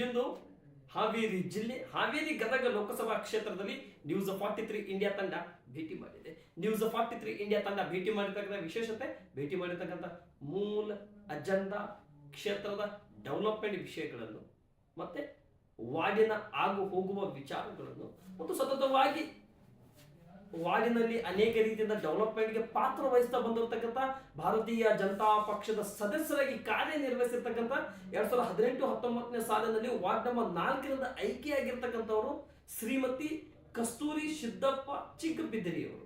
ಇಂದು ಹಾವೇರಿ ಜಿಲ್ಲೆ, ಹಾವೇರಿ ಗದಗ ಲೋಕಸಭಾ ಕ್ಷೇತ್ರದಲ್ಲಿ news forty three India ತಂಡ ಭೇಟಿ ಮಾಡಿದೆ. ನ್ಯೂಸ್ ಫಾರ್ಟಿ ತ್ರೀ ಇಂಡಿಯಾ ತಂಡ ಭೇಟಿ ಮಾಡಿರ್ತಕ್ಕಂಥ ವಿಶೇಷತೆ, ಭೇಟಿ ಮಾಡಿರ್ತಕ್ಕಂಥ ಮೂಲ ಅಜೆಂಡಾ ಕ್ಷೇತ್ರದ ಡೆವಲಪ್ಮೆಂಟ್ ವಿಷಯಗಳನ್ನು, ಮತ್ತೆ ವಾರ್ಡಿನ ಆಗು ಹೋಗುವ ವಿಚಾರಗಳನ್ನು, ಮತ್ತು ಸತತವಾಗಿ ವಾರ್ಡಿನಲ್ಲಿ ಅನೇಕ ರೀತಿಯಿಂದ ಡೆವಲಪ್ಮೆಂಟ್ಗೆ ಪಾತ್ರ ವಹಿಸ್ತಾ ಬಂದಿರತಕ್ಕಂಥ ಭಾರತೀಯ ಜನತಾ ಪಕ್ಷದ ಸದಸ್ಯರಾಗಿ ಕಾರ್ಯನಿರ್ವಹಿಸಿರ್ತಕ್ಕಂಥ ಎರಡ್ ಸಾವಿರದ ಹದಿನೆಂಟು ಹತ್ತೊಂಬತ್ತನೇ ಸಾಲಿನಲ್ಲಿ ವಾರ್ಡ್ ನಂಬರ್ ನಾಲ್ಕರಿಂದ ಆಯ್ಕೆಯಾಗಿರ್ತಕ್ಕಂಥವರು ಶ್ರೀಮತಿ ಕಸ್ತೂರಿ ಸಿದ್ದಪ್ಪ ಚಿಕ್ಕಬಿದ್ದಿರಿಯವರು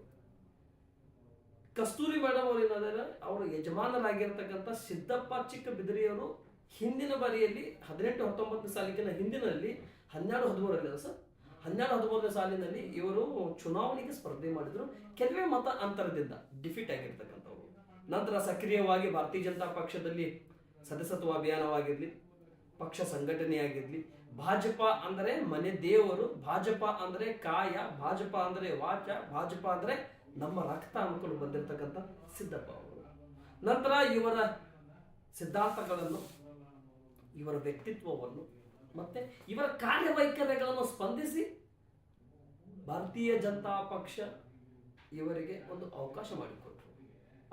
ಕಸ್ತೂರಿ ಮೇಡಮ್ ಅವರು ಏನಾದ್ರೆ, ಅವರ ಯಜಮಾನರಾಗಿರ್ತಕ್ಕಂಥ ಸಿದ್ದಪ್ಪ ಚಿಕ್ಕಬಿದ್ರಿ ಬಿದಿರಿಯವರು ಹಿಂದಿನ ಬಾರಿಯಲ್ಲಿ ಹದಿನೆಂಟು ಹತ್ತೊಂಬತ್ತನೇ ಸಾಲಿಗಿನ ಹಿಂದಿನಲ್ಲಿ ಹನ್ನೆರಡು ಹದಿಮೂರಲ್ಲಿ ಸರ್? ಹನ್ನೆರಡು ಹದಿಮೂರನೇ ಸಾಲಿನಲ್ಲಿ ಇವರು ಚುನಾವಣೆಗೆ ಸ್ಪರ್ಧೆ ಮಾಡಿದ್ರು. ಕೆಲವೇ ಮತ ಅಂತರದಿಂದ ಡಿಫೀಟ್ ಆಗಿರ್ತಕ್ಕಂಥವ್ರು. ನಂತರ ಸಕ್ರಿಯವಾಗಿ ಭಾರತೀಯ ಜನತಾ ಪಕ್ಷದಲ್ಲಿ ಸದಸ್ಯತ್ವ ಅಭಿಯಾನವಾಗಿರಲಿ, ಪಕ್ಷ ಸಂಘಟನೆಯಾಗಿರಲಿ, ಭಾಜಪ ಅಂದರೆ ಮನೆ ದೇವರು, ಭಾಜಪ ಅಂದರೆ ಕಾಯ, ಭಾಜಪ ಅಂದರೆ ವಾಚ, ಭಾಜಪ ಅಂದರೆ ನಮ್ಮ ರಕ್ತ ಅನ್ಕೊಂಡು ಬಂದಿರತಕ್ಕಂಥ ಸಿದ್ದಪ್ಪ ಅವರು. ನಂತರ ಇವರ ಸಿದ್ಧಾಂತಗಳನ್ನು, ಇವರ ವ್ಯಕ್ತಿತ್ವವನ್ನು ಮತ್ತೆ ಇವರ ಕಾರ್ಯವೈಖರಿಗಳನ್ನು ಸ್ಪಂದಿಸಿ ಭಾರತೀಯ ಜನತಾ ಪಕ್ಷ ಇವರಿಗೆ ಒಂದು ಅವಕಾಶ ಮಾಡಿಕೊಟ್ರು.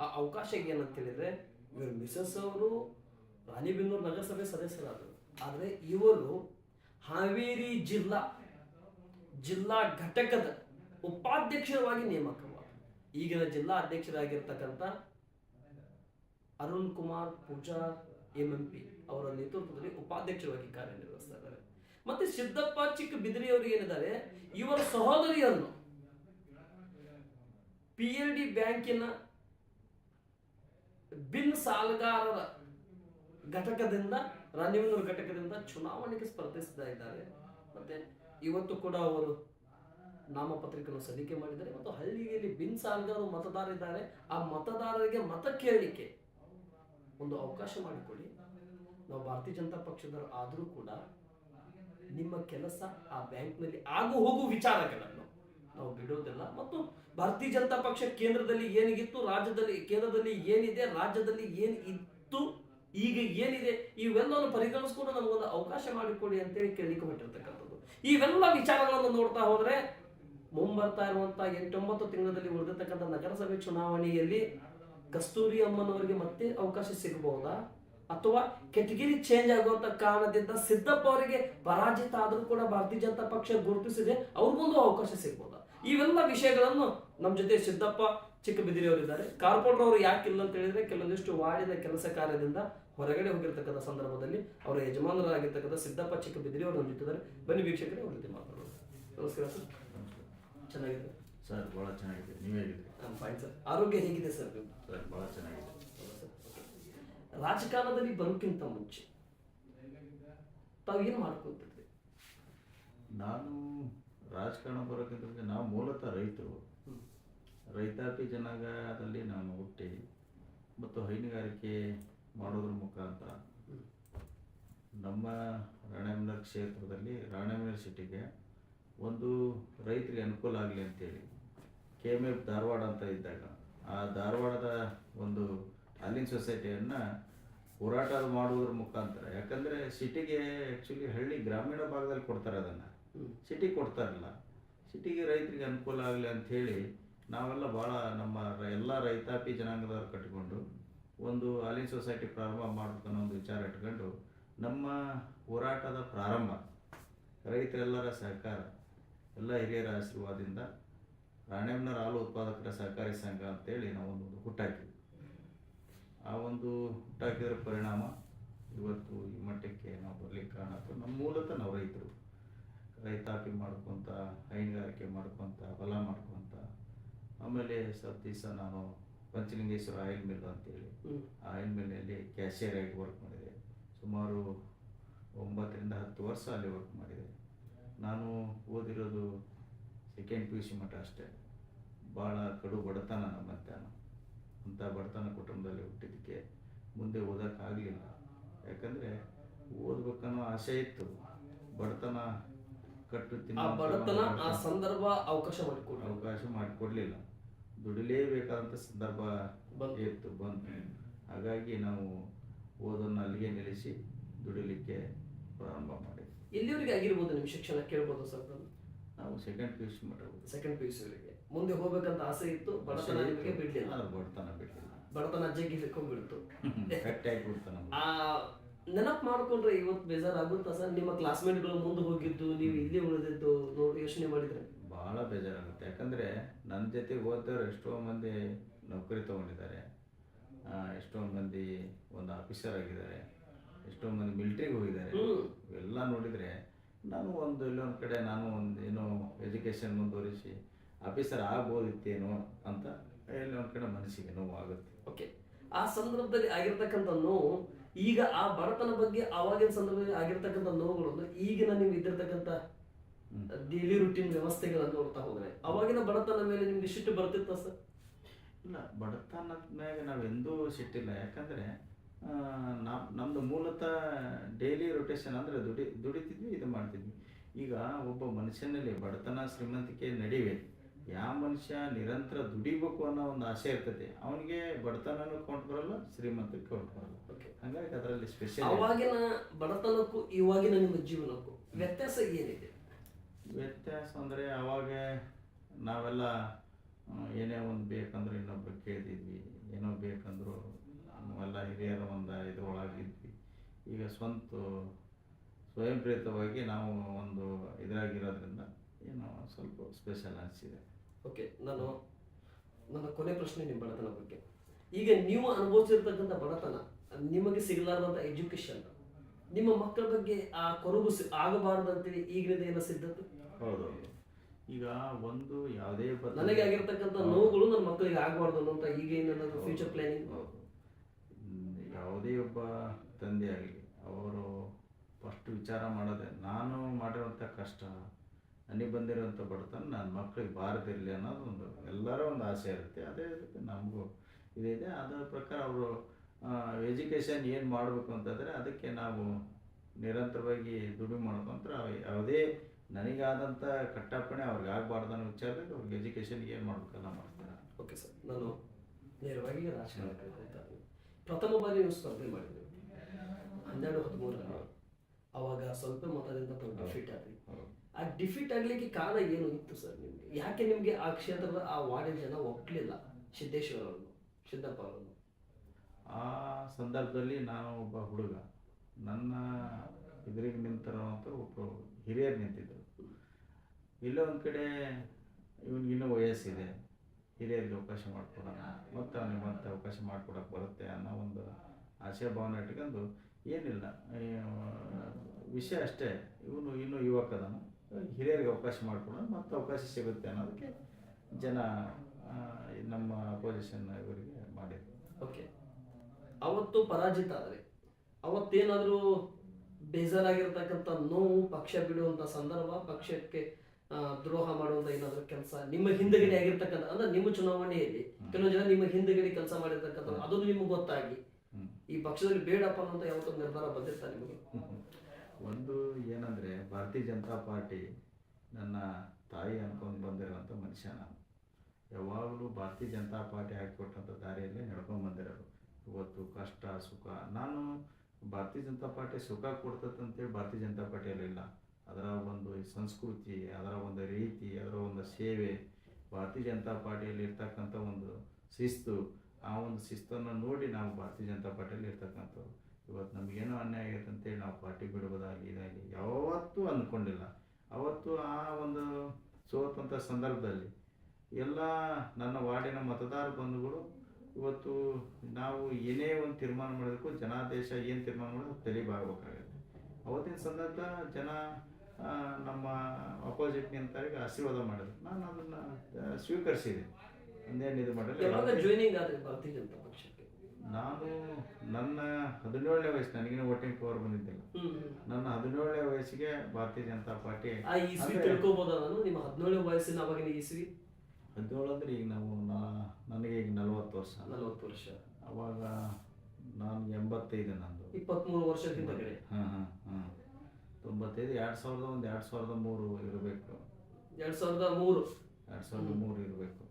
ಆ ಅವಕಾಶ ಏನಂತ ಹೇಳಿದ್ರೆ ಇವರು ಮಿಸಸ್ ಅವರು ರಾಣಿಬೆನ್ನೂರು ನಗರಸಭೆ ಸದಸ್ಯರಾದರು. ಆದರೆ ಇವರು ಹಾವೇರಿ ಜಿಲ್ಲಾ ಜಿಲ್ಲಾ ಘಟಕದ ಉಪಾಧ್ಯಕ್ಷರವಾಗಿ ನೇಮಕವಾದ ಈಗಿನ ಜಿಲ್ಲಾ ಅಧ್ಯಕ್ಷರಾಗಿರ್ತಕ್ಕಂಥ Arun Kumar Pujar, M M P ಅವರ ನೇತೃತ್ವದಲ್ಲಿ ಉಪಾಧ್ಯಕ್ಷರಾಗಿ ಕಾರ್ಯನಿರ್ವಹಿಸ್ತಾ ಇದ್ದಾರೆ ಮತ್ತೆ ಸಿದ್ದಪ್ಪ ಚಿಕ್ಕ ಬಿದ್ರಿಯವರು ಏನಿದ್ದಾರೆ? ಇವರ ಸಹೋದರಿಯನ್ನು ಪಿ ಎಲ್ ಡಿ ಬ್ಯಾಂಕಿನ ಬಿನ್ ಸಾಲಗಾರರ ಘಟಕದಿಂದ ರಾಣಿಬೆನ್ನೂರು ಘಟಕದಿಂದ ಚುನಾವಣೆಗೆ ಸ್ಪರ್ಧಿಸ್ತಾ ಇದ್ದಾರೆ. ಮತ್ತೆ ಇವತ್ತು ಕೂಡ ಅವರು ನಾಮಪತ್ರಿಕೆಯನ್ನು ಸಲ್ಲಿಕೆ ಮಾಡಿದ್ದಾರೆ. ಮತ್ತು ಹಳ್ಳಿಯಲ್ಲಿ ಬಿನ್ ಸಾಲಗಾರರು ಮತದಾರರಿದ್ದಾರೆ ಆ ಮತದಾರರಿಗೆ ಮತ ಕೇಳಲಿಕ್ಕೆ ಒಂದು ಅವಕಾಶ ಮಾಡಿಕೊಡಿ. ನಾವು ಭಾರತೀಯ ಜನತಾ ಪಕ್ಷದವರು ಆದರೂ ಕೂಡ ನಿಮ್ಮ ಕೆಲಸ ಆ ಬ್ಯಾಂಕ್ನಲ್ಲಿ ಆಗು ಹೋಗು ವಿಚಾರಗಳನ್ನು ನಾವು ಬಿಡೋದಿಲ್ಲ. ಮತ್ತು ಭಾರತೀಯ ಜನತಾ ಪಕ್ಷ ಕೇಂದ್ರದಲ್ಲಿ ಏನಿಗಿತ್ತು, ರಾಜ್ಯದಲ್ಲಿ, ಕೇಂದ್ರದಲ್ಲಿ ಏನಿದೆ, ರಾಜ್ಯದಲ್ಲಿ ಏನು ಇತ್ತು ಈಗ ಏನಿದೆ, ಇವೆಲ್ಲವನ್ನು ಪರಿಗಣಿಸ್ಕೊಂಡು ನಮಗೊಂದು ಅವಕಾಶ ಮಾಡಿಕೊಡಿ ಅಂತೇಳಿ ಕೇಳಲಿಕ್ಕೆ ಹೊಟ್ಟಿರ್ತಕ್ಕಂಥದ್ದು ಇವೆಲ್ಲ ವಿಚಾರಗಳನ್ನು ನೋಡ್ತಾ ಹೋದ್ರೆ, ಮುಂಬರ್ತಾ ಇರುವಂತಹ ಎಂಟೊಂಬತ್ತು ತಿಂಗಳಲ್ಲಿ ಉಳಿದಿರ್ತಕ್ಕಂಥ ನಗರಸಭೆ ಚುನಾವಣೆಯಲ್ಲಿ ಕಸ್ತೂರಿ ಅಮ್ಮನವರಿಗೆ ಮತ್ತೆ ಅವಕಾಶ ಸಿಗಬಹುದಾ? ಅಥವಾ ಕೆಟಗಿರಿ ಚೇಂಜ್ ಆಗುವಂತ ಕಾರಣದಿಂದ ಸಿದ್ದಪ್ಪ ಅವರಿಗೆ ಪರಾಜಿತ ಆದರೂ ಕೂಡ ಭಾರತೀಯ ಜನತಾ ಪಕ್ಷ ಗುರುತಿಸಿದೆ ಅವ್ರಿಗೊಂದು ಅವಕಾಶ ಸಿಗ್ಬೋದಾ? ಇವೆಲ್ಲ ವಿಷಯಗಳನ್ನು ನಮ್ಮ ಜೊತೆ ಸಿದ್ದಪ್ಪ ಚಿಕ್ಕಬಿದಿರಿ ಅವರಿದ್ದಾರೆ ಕಾರ್ಪೊರೇಟರ್ ಅವರು ಇಲ್ಲ ಅಂತ ಹೇಳಿದ್ರೆ ಕೆಲವೊಂದಿಷ್ಟು ವಾಡಿದ ಕೆಲಸ ಕಾರ್ಯದಿಂದ ಹೊರಗಡೆ ಹೋಗಿರ್ತಕ್ಕಂಥ ಸಂದರ್ಭದಲ್ಲಿ ಅವರ ಯಜಮಾನರಾಗಿರ್ತಕ್ಕಂಥ ಸಿದ್ದಪ್ಪ ಚಿಕ್ಕಬಿದಿರಿ ಅವರು ನಮ್ಮ ಜೊತೆ ಬನ್ನಿ ವೀಕ್ಷಕರೇ ಅವ್ರ ಜೊತೆ ಮಾತಾಡೋದು ನಮಸ್ಕಾರ ಸರ್. ಚೆನ್ನಾಗಿದೆ ಸರ್ ಭಾಳ ಚೆನ್ನಾಗಿದೆ. ನೀವೇ ನಾನು ಫೈನ್ ಸರ್ ಆರೋಗ್ಯ ಹೇಗಿದೆ ಸರ್? ಸರ್ ಭಾಳ ಚೆನ್ನಾಗಿದೆ? ರಾಜಕಾರಣದಲ್ಲಿ ಬರೋಕ್ಕಿಂತ ಮುಂಚೆ ತಾವು ಏನು ಮಾಡ್ಕೊತಿದ್ರಿ? ನಾನು ರಾಜಕಾರಣ ಬರೋಕ್ಕಿಂತ ಮುಂಚೆ ನಾವು ಮೂಲತಃ ರೈತರು. ರೈತಾಪಿ ಜನಾಂಗದಲ್ಲಿ ನಾನು ಹುಟ್ಟಿ ಮತ್ತು ಹೈನುಗಾರಿಕೆ ಮಾಡೋದ್ರ ಮುಖಾಂತರ ನಮ್ಮ ರಾಣೆಬೆನ್ನೂರು ಕ್ಷೇತ್ರದಲ್ಲಿ ರಾಣೆಬೆನ್ನೂರು ಸಿಟಿಗೆ ಒಂದು ರೈತರಿಗೆ ಅನುಕೂಲ ಆಗಲಿ ಅಂತೇಳಿ ಕೆ ಎಂ ಎಫ್ ಧಾರವಾಡ ಅಂತ ಇದ್ದಾಗ ಆ ಧಾರವಾಡದ ಒಂದು ಅಲ್ಲಿನ ಸೊಸೈಟಿಯನ್ನು ಹೋರಾಟ ಮಾಡುವುದ್ರ ಮುಖಾಂತರ. ಯಾಕಂದರೆ ಸಿಟಿಗೆ ಆ್ಯಕ್ಚುಲಿ ಹಳ್ಳಿ ಗ್ರಾಮೀಣ ಭಾಗದಲ್ಲಿ ಕೊಡ್ತಾರೆ ಅದನ್ನು. ಸಿಟಿ ಕೊಡ್ತಾರಲ್ಲ. ಸಿಟಿಗೆ ರೈತರಿಗೆ ಅನುಕೂಲ ಆಗಲಿ ಅಂಥೇಳಿ ನಾವೆಲ್ಲ ಭಾಳ ನಮ್ಮ ಎಲ್ಲ ರೈತಾಪಿ ಜನಾಂಗದವ್ರು ಕಟ್ಟಿಕೊಂಡು ಒಂದು ಹಾಲಿನ ಸೊಸೈಟಿ ಪ್ರಾರಂಭ ಮಾಡಬೇಕು ಅನ್ನೋ ಒಂದು ವಿಚಾರ ಇಟ್ಕೊಂಡು ನಮ್ಮ ಹೋರಾಟದ ಪ್ರಾರಂಭ. ರೈತರೆಲ್ಲರ ಸಹಕಾರ. ಎಲ್ಲ ಹಿರಿಯರ ಆಶೀರ್ವಾದದಿಂದ ರಾಣೆಬೆನ್ನೂರು ಹಾಲು ಉತ್ಪಾದಕರ ಸಹಕಾರಿ ಸಂಘ ಅಂತೇಳಿ ನಾವೊಂದು ಒಂದು ಹುಟ್ಟಾಕಿದ್ವಿ. ಆ ಒಂದು ಹುಟ್ಟಾಕಿದ್ರ ಪರಿಣಾಮ ಇವತ್ತು ಈ ಮಟ್ಟಕ್ಕೆ ನಾವು ಬರಲಿಕ್ಕೆ ಕಾರಣ. ನಮ್ಮ ಮೂಲತಃ ನಾವು ರೈತರು ರೈತಾಪಿ ಮಾಡ್ಕೊತ ಹೈನುಗಾರಿಕೆ ಮಾಡ್ಕೊತ ಹೊಲ ಮಾಡ್ಕೊತ ಆಮೇಲೆ ಸ್ವಲ್ಪ ದಿವಸ ನಾನು ಪಂಚಲಿಂಗೇಶ್ವರ ಆಯಿಲ್ ಮಿಲ್ ಅಂತೇಳಿ. ಆ ಆಯಿಲ್ ಮಿಲ್ನಲ್ಲಿ ಕ್ಯಾಶಿಯರ್ ಆಗಿ ವರ್ಕ್ ಮಾಡಿದೆ ಸುಮಾರು ಒಂಬತ್ತರಿಂದ ಹತ್ತು ವರ್ಷ ಅಲ್ಲಿ ವರ್ಕ್ ಮಾಡಿದೆ ನಾನು ಓದಿರೋದು ಸೆಕೆಂಡ್ ಪಿ ಯು ಸಿ ಮಟ್ಟ ಅಷ್ಟೇ ಭಾಳ ಕಡು ಬಡತನ ನಮ್ಮ ಮಧ್ಯಾಹ್ನ ಅಂಥ ಬಡತನ ಕುಟುಂಬದಲ್ಲಿ ಹುಟ್ಟಿದ್ದಕ್ಕೆ ಮುಂದೆ ಓದೋಕ್ಕಾಗಲಿಲ್ಲ. ಯಾಕಂದರೆ ಓದ್ಬೇಕನ್ನೋ ಆಸೆ ಇತ್ತು. ಬಡತನ ಕಟ್ಟು ಆ ಬಡತನ ಆ ಸಂದರ್ಭ ಅವಕಾಶ ಮಾಡಿಕೊಡ್ರಿ ಅವಕಾಶ ಮಾಡಿಕೊಡ್ಲಿಲ್ಲ. ದುಡಿಲೇಬೇಕಾದಂಥ ಸಂದರ್ಭ. ಇತ್ತು ಬಂತು. ಹಾಗಾಗಿ ನಾವು ಓದನ್ನು ಅಲ್ಲಿಗೆ ನಿಲ್ಲಿಸಿ ದುಡಿಲಿಕ್ಕೆ ಪ್ರಾರಂಭ ಮಾಡಿದ್ವಿ. ಎಲ್ಲಿವರೆಗೆ ಆಗಿರ್ಬೋದು ನಿಮ್ಮ ಶಿಕ್ಷಣ ಕೇಳ್ಬೋದು ಸರ್ ನಾವು ಸೆಕೆಂಡ್ ಪಿ ಯು ಸಿ ಮಾಡಬಹುದು ಸೆಕೆಂಡ್ ಪಿ ಯು ಸಿವರೆಗೆ ಮುಂದೆ ಹೋಗ್ಬೇಕಂತ ಆಸೆ ಇತ್ತು ಬಡತನ ನಿಮಗೆ ಬಿಡ್ಲಿಲ್ಲ. ಬಡತನ ಬಿಡ್ಲಿಲ್ಲ. ಬಡತನ ಜಗ್ಗಿ ಸಿಕ್ಕೊಂಡ್ಬಿಡ್ತು ಆ ನೆನಪು ಮಾಡ್ಕೊಂಡ್ರೆ ಇವತ್ತು ಬೇಜಾರಾಗುತ್ತಾ ಸರ್? ನಿಮ್ಮ ಕ್ಲಾಸ್ಮೇಟ್ಗಳು ಮುಂದೆ ಹೋಗಿದ್ದು ನೀವು ಇಲ್ಲಿ ಉಳಿದಿದ್ದು ನೋಡಿ ಯೋಚನೆ ಮಾಡಿದ್ರೆ? ಬಹಳ ಬೇಜಾರಾಗುತ್ತೆ. ಯಾಕಂದ್ರೆ ನನ್ನ ಜೊತೆ ಓದೋರು ಎಷ್ಟೋ ಮಂದಿ ನೌಕರಿ ತಗೊಂಡಿದ್ದಾರೆ. ಎಷ್ಟೋ ಮಂದಿ ಒಂದು ಆಫೀಸರ್ ಆಗಿದ್ದಾರೆ. ಎಷ್ಟೋ ಮಂದಿ ಮಿಲ್ಟ್ರಿಗೆ ಹೋಗಿದ್ದಾರೆ. ಎಲ್ಲ ನೋಡಿದರೆ ನಾನು ಒಂದು ಇಲ್ಲೊಂದು ಕಡೆ ನಾನು ಒಂದು ಏನೋ ಎಜುಕೇಶನ್ ಮುಂದುವರಿಸಿ ಆಫೀಸರ್ ಆಗ್ಬೋದಿತ್ತೇನೋ ಅಂತ ಎಲ್ಲಿ ಒಂದು ಕಡೆ ಮನಸ್ಸಿಗೆ ನೋವು ಆಗುತ್ತೆ ಓಕೆ ಆ ಸಂದರ್ಭದಲ್ಲಿ ಆಗಿರ್ತಕ್ಕಂಥ ನೋವು ಈಗ ಆ ಬಡತನ ಬಗ್ಗೆ ಆವಾಗಿನ ಸಂದರ್ಭದಲ್ಲಿ ಆಗಿರ್ತಕ್ಕಂಥ ನೋವುಗಳನ್ನು ಈಗಿನ ನೀವು ಇದ್ದಿರ್ತಕ್ಕಂಥ. ಡೈಲಿ ರುಟೀನ್ ವ್ಯವಸ್ಥೆಗಳನ್ನು ನೋಡ್ತಾ ಹೋದ್ರೆ ಅವಾಗಿನ ಬಡತನ ಮೇಲೆ ನಿಮ್ಗೆ ಸಿಟ್ಟು ಬರ್ತಿತ್ತ ಸರ್ ಇಲ್ಲ ಬಡತನದ ಮ್ಯಾಗ ನಾವೆಂದೂ ಸಿಟ್ಟಿಲ್ಲ. ಯಾಕಂದ್ರೆ ನಮ್ಮ ನಮ್ಮದು ಮೂಲತಃ ಡೈಲಿ ರೊಟೇಷನ್ ಅಂದರೆ ದುಡಿ ದುಡಿತಿದ್ವಿ ಇದು ಮಾಡ್ತಿದ್ವಿ. ಈಗ ಒಬ್ಬ ಮನುಷ್ಯನಲ್ಲಿ ಬಡತನ ಶ್ರೀಮಂತಿಕೆ ನಡಿವೆ ಯಾವ ಮನುಷ್ಯ ನಿರಂತರ ದುಡಿಬೇಕು ಅನ್ನೋ ಒಂದು ಆಸೆ ಇರ್ತೈತಿ ಅವನಿಗೆ ಬಡತನನೂ ಕೊಂಡು ಬರಲ್ಲ ಶ್ರೀಮಂತ ಕೊಂಡ್ ಬರಲ್ಲ. ಓಕೆ ಹಾಗಾಗಿ ಅದರಲ್ಲಿ ಸ್ಪೆಷಲ್ ಅವಾಗಿನ ಬಡತನಕ್ಕೂ ಇವಾಗಿನ ನಿಮ್ಮ ಜೀವನಕ್ಕೂ ವ್ಯತ್ಯಾಸ ಏನಿದೆ? ವ್ಯತ್ಯಾಸ ಅಂದರೆ ಅವಾಗ ನಾವೆಲ್ಲ ಏನೇ ಒಂದು ಬೇಕಂದ್ರೆ ಇನ್ನೊಬ್ಬ ಕೇಳ್ತಿದ್ವಿ ಏನೋ ಬೇಕಂದ್ರು ನಾವೆಲ್ಲ ಹಿರಿಯರ ಒಂದು ಇದ್ರೊಳಗಿದ್ವಿ. ಈಗ ಸ್ವಂತ ಸ್ವಯಂಪ್ರೇರಿತವಾಗಿ ನಾವು ಒಂದು ಇದರಾಗಿರೋದ್ರಿಂದ ಏನೋ ಸ್ವಲ್ಪ ಸ್ಪೆಷಲ್ ಅನಿಸಿದೆ. ಓಕೆ ನಾನು ನನ್ನ ಕೊನೆ ಪ್ರಶ್ನೆ ನಿಮ್ಮ ಬಡತನ ಬಗ್ಗೆ. ಈಗ ನೀವು ಅನುಭವಿಸಿರ್ತಕ್ಕಂಥ ಬಡತನ ನಿಮಗೆ ಸಿಗಲಾರ್ದಂಥ ಎಜುಕೇಶನ್ ನಿಮ್ಮ ಮಕ್ಕಳ ಬಗ್ಗೆ ಆ ಕೊರಗು ಸಿ- ಆಗಬಾರದಂತೇಳಿ ಈಗಿನಿಂದ ಏನೋ ಸಿದ್ಧತೆ? ಹೌದು. ಈಗ ಒಂದು ಯಾವುದೇ ನನಗೆ ಆಗಿರ್ತಕ್ಕಂಥ ನೋವುಗಳು ನನ್ನ ಮಕ್ಕಳಿಗೆ ಆಗಬಾರ್ದು ಅನ್ನೋಂಥ ಈಗ ಏನಾದ್ರು ಫ್ಯೂಚರ್ ಪ್ಲಾನಿಂಗ್. ಯಾವುದೇ ಒಬ್ಬ ತಂದೆ ಆಗಲಿ ಅವರು ಫಸ್ಟ್ ವಿಚಾರ ಮಾಡೋದೆ ನಾನು ಮಾಡಿರುವಂಥ ಕಷ್ಟ ನನಗೆ ಬಂದಿರೋಂಥ ಬಡತನ ನನ್ನ ಮಕ್ಕಳಿಗೆ ಬಾರದಿರಲಿ ಅನ್ನೋದು ಒಂದು ಎಲ್ಲರ ಒಂದು ಆಸೆ ಇರುತ್ತೆ. ಅದೇ ರೀತಿ ನಮಗೂ ಇದಿದೆ ಅದರ ಪ್ರಕಾರ ಅವರು ಎಜುಕೇಷನ್ ಏನು ಮಾಡಬೇಕು ಅಂತಂದರೆ ಅದಕ್ಕೆ ನಾವು ನಿರಂತರವಾಗಿ ದುಡಿಮೆ ಮಾಡ್ಕೊಂತ ಯಾವುದೇ ನನಗಾದಂಥ ಕಟ್ಟಪ್ಪಣೆ ಅವ್ರಿಗೆ ಆಗಬಾರ್ದು ಅನ್ನೋ ವಿಚಾರದಲ್ಲಿ ಅವ್ರಿಗೆ ಎಜುಕೇಷನ್ಗೆ ಏನು ಮಾಡಬೇಕಲ್ಲ ಮಾಡ್ತಾರೆ. ಓಕೆ ಸರ್ ನಾನು ನೇರವಾಗಿ ರಾಜಕಾರಣಕ್ಕೆ ಹೋಗ್ತಾ ಪ್ರಥಮ ಬಾರಿ ಸ್ಪರ್ಧೆ ಮಾಡಿದ್ರಿ ಹನ್ನೆರಡು, ಹದಿಮೂರರಲ್ಲಿ. ಅವಾಗ ಸ್ವಲ್ಪ ಮತದಿಂದ ತಾವು ಡಿಫೀಟ್ ಆದ್ರಿ. ಆ ಡಿಫೀಟ್ ಆಗ್ಲಿಕ್ಕೆ ಕಾರಣ ಏನು ಇತ್ತು ಸರ್ ನಿಮ್ಗೆ? ಯಾಕೆ ನಿಮ್ಗೆ ಆ ಕ್ಷೇತ್ರದ ಆ ವಾರ್ಡಿನ ಜನ ಒಪ್ಲಿಲ್ಲ? ಸಿದ್ದೇಶ್ವರ ಅವರನ್ನು ಸಿದ್ದಪ್ಪ ಅವರನ್ನು? ಆ ಸಂದರ್ಭದಲ್ಲಿ ನಾನು ಒಬ್ಬ ಹುಡುಗ. ನನ್ನ ಎದುರಿಗೆ ನಿಂತಿರುವಂಥ ಒಬ್ಬರು ಹಿರಿಯರು ನಿಂತಿದ್ದರು ಇಲ್ಲೋ ಒಂದು ಕಡೆ ಇವನಿಗಿನ್ನೂ ವಯಸ್ಸಿದೆ. ಹಿರಿಯರಿಗೆ ಅವಕಾಶ ಮಾಡಿಕೊಡೋಣ. ಮತ್ತು ಅವನಿಗೆ ಮತ್ತೆ ಅವಕಾಶ ಮಾಡಿಕೊಡಕ್ಕೆ ಬರುತ್ತೆ ಅನ್ನೋ ಒಂದು ಆಶಯ ಭಾವನೆ ಇಟ್ಕೊಂಡು ಏನಿಲ್ಲ. ವಿಷಯ ಅಷ್ಟೇ. ಇವನು ಇನ್ನು ಯುವಕ ಹಿರಿಯರಿಗೆ ಅವಕಾಶ ಮಾಡಿಕೊಡೋಣ ಮತ್ತೆ ಅವಕಾಶ ಸಿಗುತ್ತೆ ಅನ್ನೋದಕ್ಕೆ ಜನ ನಮ್ಮ ಅಪೋಸಿಷನ್ ಇವರಿಗೆ ಮಾಡಿದ್ರು. ಓಕೆ ಅವತ್ತು ಪರಾಜಿತ ಆದರೆ ಅವತ್ತೇನಾದರೂ ಬೇಜಾರಾಗಿರ್ತಕ್ಕಂಥ ನೋವು ಪಕ್ಷ ಬಿಡುವಂಥ ಸಂದರ್ಭ ಪಕ್ಷಕ್ಕೆ ದ್ರೋಹ ಮಾಡುವಂತ ಏನಾದರೂ ಕೆಲಸ ನಿಮ್ಮ ಹಿಂದಗಡೆ ಆಗಿರ್ತಕ್ಕಂಥ ಅಂದ್ರೆ ನಿಮ್ಮ ಚುನಾವಣೆಯಲ್ಲಿ ಕೆಲವು ಜನ ನಿಮ್ಮ ಹಿಂದಗಡೆ ಕೆಲಸ ಮಾಡಿರ್ತಕ್ಕಂಥ ಅದನ್ನು ನಿಮ್ಗೆ ಗೊತ್ತಾಗಿ. ಈ ಪಕ್ಷದಲ್ಲಿ ಬೇಡಪ್ಪ ಅನ್ನೋ ಯಾವತ್ತೊಂದು ನಿರ್ಧಾರ ಬಂದಿರ್ತಾ ನಿಮಗೆ? ಒಂದು ಏನಂದ್ರೆ, ಭಾರತೀಯ ಜನತಾ ಪಾರ್ಟಿ ನನ್ನ ತಾಯಿ ಅನ್ಕೊಂಡು ಬಂದಿರೋಂಥ ಮನುಷ್ಯ ನಾನು. ಯಾವಾಗಲೂ ಭಾರತೀಯ ಜನತಾ ಪಾರ್ಟಿ ಹಾಕಿಕೊಟ್ಟಂಥ ದಾರಿಯಲ್ಲೇ ನಡ್ಕೊಂಡು ಬಂದಿರೋರು ಇವತ್ತು ಕಷ್ಟ, ಸುಖ. ನಾನು ಭಾರತೀಯ ಜನತಾ ಪಾರ್ಟಿ ಸುಖ ಕೊಡ್ತದಂತೇಳಿ ಭಾರತೀಯ ಜನತಾ ಪಾರ್ಟಿಯಲ್ಲಿ ಇಲ್ಲ. ಅದರ ಒಂದು ಸಂಸ್ಕೃತಿ, ಅದರ ಒಂದು ರೀತಿ, ಅದರ ಒಂದು ಸೇವೆ ಭಾರತೀಯ ಜನತಾ ಪಾರ್ಟಿಯಲ್ಲಿ ಇರ್ತಕ್ಕಂಥ ಒಂದು ಶಿಸ್ತು ಆ ಒಂದು ಶಿಸ್ತನ್ನು ನೋಡಿ ನಾವು ಭಾರತೀಯ ಜನತಾ ಪಾರ್ಟಿಯಲ್ಲಿ ಇರ್ತಕ್ಕಂಥವ್ರು. ಇವತ್ತು ನಮಗೇನೋ ಅನ್ಯಾಯ ಆಗೈತೆ ಅಂತೇಳಿ ನಾವು ಪಾರ್ಟಿ ಬಿಡ್ಬೋದಾಗಲಿ ಇದಾಗಲಿ ಯಾವತ್ತೂ ಅಂದ್ಕೊಂಡಿಲ್ಲ. ಅವತ್ತು ಆ ಒಂದು ಸೋತಂಥ ಸಂದರ್ಭದಲ್ಲಿ ಎಲ್ಲ ನನ್ನ ವಾರ್ಡಿನ ಮತದಾರ ಬಂಧುಗಳು ಇವತ್ತು ನಾವು ಏನೇ ಒಂದು ತೀರ್ಮಾನ ಮಾಡೋದಕ್ಕೂ ಜನಾದೇಶ ಏನು ತೀರ್ಮಾನ ಮಾಡೋದು ತಲೆಬಾಗಬೇಕಾಗತ್ತೆ ಅವತ್ತಿನ ಸಂದರ್ಭ ಜನ ನಮ್ಮ ಅಪೋಸಿಟ್ ನಿಂತವರಿಗೆ ಆಶೀರ್ವಾದ ಮಾಡಿದ್ರು. ನಾನು ಅದನ್ನು ಸ್ವೀಕರಿಸಿದೆ. ಒಂದೇನು ಇದು ಯಾವಾಗ ಮಾಡಲ್ಲ ಜಾಯ್ನಿಂಗ್ ಆದ್ರೆ ಭಾರತೀಯ ಜನತಾ ಪಕ್ಷಕ್ಕೆ ನಾನು ನನ್ನ ಹದಿನೇಳನೇ ವಯಸ್ಸು ನನಗಿನ ವೋಟಿಂಗ್ ಪವರ್ ಬಂದಿದ್ದಿಲ್ಲ. ನನ್ನ ಹದಿನೇಳನೇ ವಯಸ್ಸಿಗೆ ಭಾರತೀಯ ಜನತಾ ಪಾರ್ಟಿ ಆ ಇಸ್ವಿ ಅಂದ್ರೆ- ತಿಳ್ಕೊಬೋದ ನಾನು? ನಿಮ್ಮ ಹದಿನೇಳು ವಯಸ್ಸಿನ ಅವಾಗಿನ ಇಸ್ವಿ ಹದಿನೇಳು ಅಂದ್ರೆ ಈಗ ನಾವು ನಾ- ನನಗೆ ಈಗ ನಲವತ್ತು ವರ್ಷ. ನಲವತ್ತು ವರ್ಷ. ಅವಾಗ ನಾನು ಎಂಬತ್ತೈದು ನಂದು. ಇಪ್ಪತ್ಮೂರು ವರ್ಷದಿಂದ ಹಾಂ ಹಾಂ ಹಾಂ. ತೊಂಬತ್ತೈದು ಎರಡು ಸಾವಿರದ ಒಂದು ಎರಡು ಸಾವಿರದ ಮೂರು ಇರಬೇಕು. ಎರಡ್ ಸಾವಿರದ ಮೂರು. ಎರಡು ಸಾವಿರದ ಮೂರು ಇರಬೇಕು.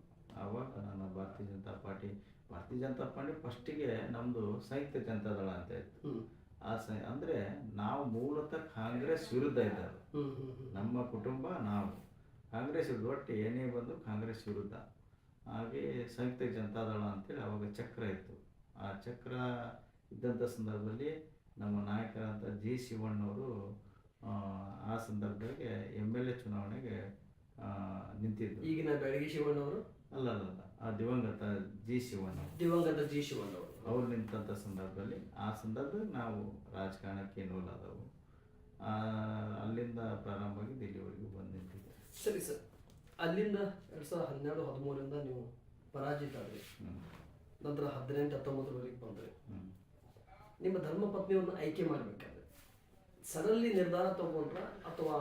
ಆವಾಗ ನಾನು ಭಾರತೀಯ ಜನತಾ ಪಾರ್ಟಿ. ಭಾರತೀಯ ಜನತಾ ಪಾರ್ಟಿ ಫಸ್ಟಿಗೆ ನಮ್ಮದು ಸಂಯುಕ್ತ ಜನತಾ ದಳ ಅಂತ ಇತ್ತು. ಆ ಸ ಅಂದರೆ ನಾವು ಮೂಲತಃ ಕಾಂಗ್ರೆಸ್ ವಿರುದ್ಧ ಇದ್ದಾರೆ ನಮ್ಮ ಕುಟುಂಬ ನಾವು. ಕಾಂಗ್ರೆಸ್ ವಿರುದ್ಧ ಒಟ್ಟು ಏನೇ ಬಂದು ಕಾಂಗ್ರೆಸ್ ವಿರುದ್ಧ. ಹಾಗೆ ಸಂಯುಕ್ತ ಜನತಾದಳ ಅಂತೇಳಿ ಅವಾಗ ಚಕ್ರ ಇತ್ತು. ಆ ಚಕ್ರ ಇದ್ದಂಥ ಸಂದರ್ಭದಲ್ಲಿ ನಮ್ಮ ನಾಯಕರಾದ ಜಿ ಶಿವಣ್ಣವರು ಆ, ಸಂದರ್ಭದಲ್ಲಿ ಎಂ ಎಲ್ ಎ ಚುನಾವಣೆಗೆ ನಿಂತಿದ್ದರು. ಈಗಿನ ಬೆಳಗ್ಗೆ ಶಿವಣ್ಣವರು? ಅಲ್ಲ ಅಲ್ಲ ಆ ದಿವಂಗತ ಜಿ ಶಿವನ್ ದಿವಂಗತ ಜಿ ಶಿವನ್ ಅವ್ರು. ನಿಂತಂಥ ಸಂದರ್ಭದಲ್ಲಿ ಆ ಸಂದರ್ಭದಲ್ಲಿ ನಾವು ರಾಜಕಾರಣಕ್ಕೆ ಆದವು ಅಲ್ಲಿಂದ ಪ್ರಾರಂಭವಾಗಿ ಆಗಿ ಇಲ್ಲಿವರೆಗೂ ಬಂದು ನಿಂತಿದ್ದೆ ಸರಿ ಸರ್. ಅಲ್ಲಿಂದ ಎರಡ್ ಸಾವಿರದ ಹನ್ನೆರಡು ಹದಿಮೂರರಿಂದ ನೀವು ಪರಾಜಿತ ಆದ್ರಿ. ನಂತರ ಹದಿನೆಂಟು ಹತ್ತೊಂಬತ್ತರವರೆಗೆ ಬಂದ್ರಿ. ನಿಮ್ಮ ನಿಮ್ಮ ಧರ್ಮಪತ್ನಿಯವ್ರನ್ನ ಆಯ್ಕೆ ಮಾಡಬೇಕಾದ್ರೆ ಸಡನ್ಲಿ ನಿರ್ಧಾರ ತಗೊಂಡ್ರ ಅಥವಾ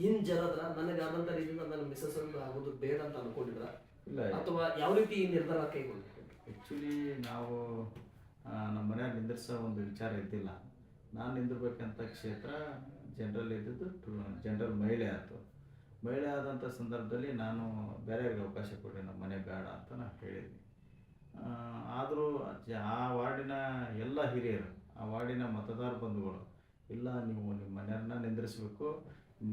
ಹಿಂಜರದ್ರ ನನಗಾದಂಥ ರೀತಿಯಿಂದ ನನ್ನ ಮಿಸಸ್ ಆಗೋದು ಬೇಡ ಅಂತ ಅನ್ಕೊಂಡಿದ್ರ ಅಥವಾ ಯಾವ ರೀತಿ ನಿರ್ಧಾರ ಕೈಗೊಂಡ್ರಿ ಆ್ಯಕ್ಚುಲಿ ನಾವು ನಮ್ಮ ಮನ್ಯಾಗ ನಿಂದಿರ್ಸೋ ಒಂದು ವಿಚಾರ ಇದ್ದಿಲ್ಲ. ನಾನು ನಿಂದಿರ್ಬೇಕಂತ ಕ್ಷೇತ್ರ ಜನರಲ್ ಇದ್ದಿದ್ದು ಜನರಲ್ ಮಹಿಳೆ ಆಯಿತು. ಮಹಿಳೆ ಆದಂಥ ಸಂದರ್ಭದಲ್ಲಿ ನಾನು ಬೇರೆಯವ್ರಿಗೆ ಅವಕಾಶ ಕೊಡಿ ನಮ್ಮ ಮನೆ ಬೇಡ ಅಂತ ನಾನು ಹೇಳಿದ್ವಿ ಆದರೂ ಆ ವಾರ್ಡಿನ ಎಲ್ಲ ಹಿರಿಯರು ಆ ವಾರ್ಡಿನ ಮತದಾರ ಬಂಧುಗಳು ಇಲ್ಲ ನೀವು ನಿಮ್ಮ ಮನೆಯವ್ರನ್ನ ನಿಂದಿರಿಸಬೇಕು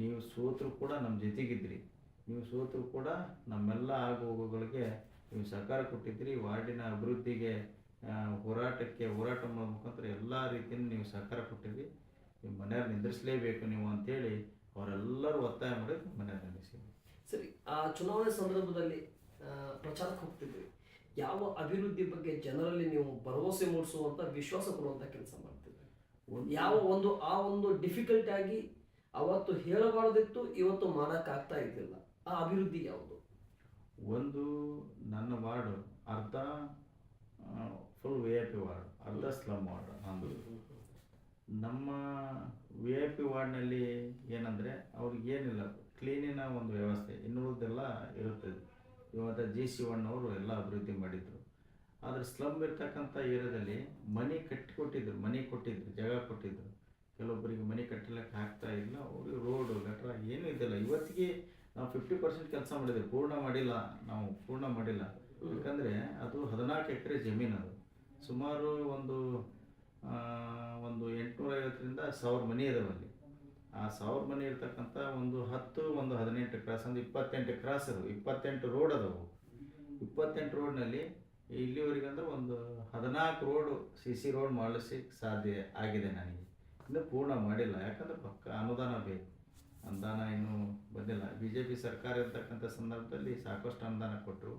ನೀವು ಸೋತರು ಕೂಡ ನಮ್ಮ ಜೊತೆಗಿದ್ರಿ. ನೀವು ಸೋತರೂ ಕೂಡ ನಮ್ಮೆಲ್ಲ ಆಗು ಹೋಗುಗಳಿಗೆ ನೀವು ಸಹಕಾರ ಕೊಟ್ಟಿದ್ದೀರಿ ವಾರ್ಡಿನ ಅಭಿವೃದ್ಧಿಗೆ ಹೋರಾಟಕ್ಕೆ ಹೋರಾಟ ಮಾಡೋ ಮುಖಾಂತರ ಎಲ್ಲ ರೀತಿಯೂ ನೀವು ಸಹಕಾರ ಕೊಟ್ಟಿದ್ರಿ ನಿಮ್ಮ ಮನೆಯವ್ರು ನಿಂದಿರಿಸಲೇಬೇಕು ನೀವು ಅಂತೇಳಿ ಅವರೆಲ್ಲರೂ ಒತ್ತಾಯ ಮಾಡಿ ಮನೆಯವ್ರು ನಿಲ್ಲಿಸಿದ್ವಿ ಸರಿ ಆ ಚುನಾವಣೆ ಸಂದರ್ಭದಲ್ಲಿ ಪ್ರಚಾರಕ್ಕೆ ಹೋಗ್ತಿದ್ರಿ. ಯಾವ ಅಭಿವೃದ್ಧಿ ಬಗ್ಗೆ ಜನರಲ್ಲಿ ನೀವು ಭರವಸೆ ಮೂಡಿಸುವಂತ ವಿಶ್ವಾಸ ಕೊಡುವಂತ ಕೆಲಸ ಮಾಡ್ತಿದ್ರಿ? ಒಂದು ಯಾವ ಒಂದು ಆ ಒಂದು ಡಿಫಿಕಲ್ಟ್ ಆಗಿ ಅವತ್ತು ಹೇಳಬಾರ್ದಿತ್ತು ಇವತ್ತು ಮಾಡೋಕ್ಕಾಗ್ತಾ ಇದ್ದಿಲ್ಲ. ಆ ಅಭಿವೃದ್ಧಿ ಯಾವುದು? ಒಂದು ನನ್ನ ವಾರ್ಡ್, ಅರ್ಧ full V I P ward, ಅರ್ಧ ಸ್ಲಮ್ ವಾರ್ಡ್ ನಂದು ನಮ್ಮ ವಿ ಐ ಪಿ ವಾರ್ಡ್ನಲ್ಲಿ ಏನಂದರೆ ಅವ್ರಿಗೆ ಏನಿಲ್ಲ ಕ್ಲೀನಿನ ಒಂದು ವ್ಯವಸ್ಥೆ, ಇನ್ನುಳಿದೆಲ್ಲ ಇರುತ್ತದೆ ಇವತ್ತ ಜಿ ಶಿವಣ್ಣವರು ಎಲ್ಲ ಅಭಿವೃದ್ಧಿ ಮಾಡಿದರು. ಆದರೆ ಸ್ಲಮ್ ಇರ್ತಕ್ಕಂಥ ಏರಿಯಾದಲ್ಲಿ ಮನೆ ಕಟ್ಟಿಕೊಟ್ಟಿದ್ರು, ಮನೆ ಕೊಟ್ಟಿದ್ರು, ಜಾಗ ಕೊಟ್ಟಿದ್ರು. ಕೆಲವೊಬ್ಬರಿಗೆ ಮನೆ ಕಟ್ಟಲಿಕ್ಕೆ ಆಗ್ತಾ ಇಲ್ಲ ಅವ್ರಿಗೆ ರೋಡು ಗಟ್ರ ಏನೂ ಇದ್ದಿಲ್ಲ. ಇವತ್ತಿಗೆ ನಾವು ಫಿಫ್ಟಿ ಪರ್ಸೆಂಟ್ ಕೆಲಸ ಮಾಡಿದ್ದೇವೆ ಪೂರ್ಣ ಮಾಡಿಲ್ಲ ನಾವು ಪೂರ್ಣ ಮಾಡಿಲ್ಲ. ಯಾಕಂದರೆ ಅದು ಹದಿನಾಲ್ಕು ಎಕರೆ ಜಮೀನು ಅದು. ಸುಮಾರು ಒಂದು ಒಂದು ಒಂದು ಎಂಟುನೂರೈವತ್ತರಿಂದ ಸಾವಿರ ಮನೆ ಇದಾವೆ ಅಲ್ಲಿ. ಆ ಸಾವಿರ ಮನೆ ಇರ್ತಕ್ಕಂಥ ಒಂದು ಹತ್ತು ಒಂದು ಹದಿನೆಂಟು ಕ್ರಾಸ್ ಒಂದು ಇಪ್ಪತ್ತೆಂಟು ಕ್ರಾಸ್ ಅದು ಇಪ್ಪತ್ತೆಂಟು ರೋಡ್ ಅದಾವು. ಇಪ್ಪತ್ತೆಂಟು ರೋಡ್ನಲ್ಲಿ ಇಲ್ಲಿವರೆಗೆ ಅಂದ್ರೆ ಒಂದು ಹದಿನಾಲ್ಕು ರೋಡು ಸಿ ಸಿ ರೋಡ್ ಮಾಡಿಸಿ ಸಾಧ್ಯ ಆಗಿದೆ ನನಗೆ. ಇನ್ನು ಪೂರ್ಣ ಮಾಡಿಲ್ಲ. ಯಾಕಂದ್ರೆ ಪಕ್ಕ ಅನುದಾನ ಬೇಕು. ಅನುದಾನ ಇನ್ನೂ ಬಂದಿಲ್ಲ. ಬಿ ಜೆ ಪಿ ಸರ್ಕಾರ ಇರ್ತಕ್ಕಂಥ ಸಂದರ್ಭದಲ್ಲಿ ಸಾಕಷ್ಟು ಅನುದಾನ ಕೊಟ್ಟರು.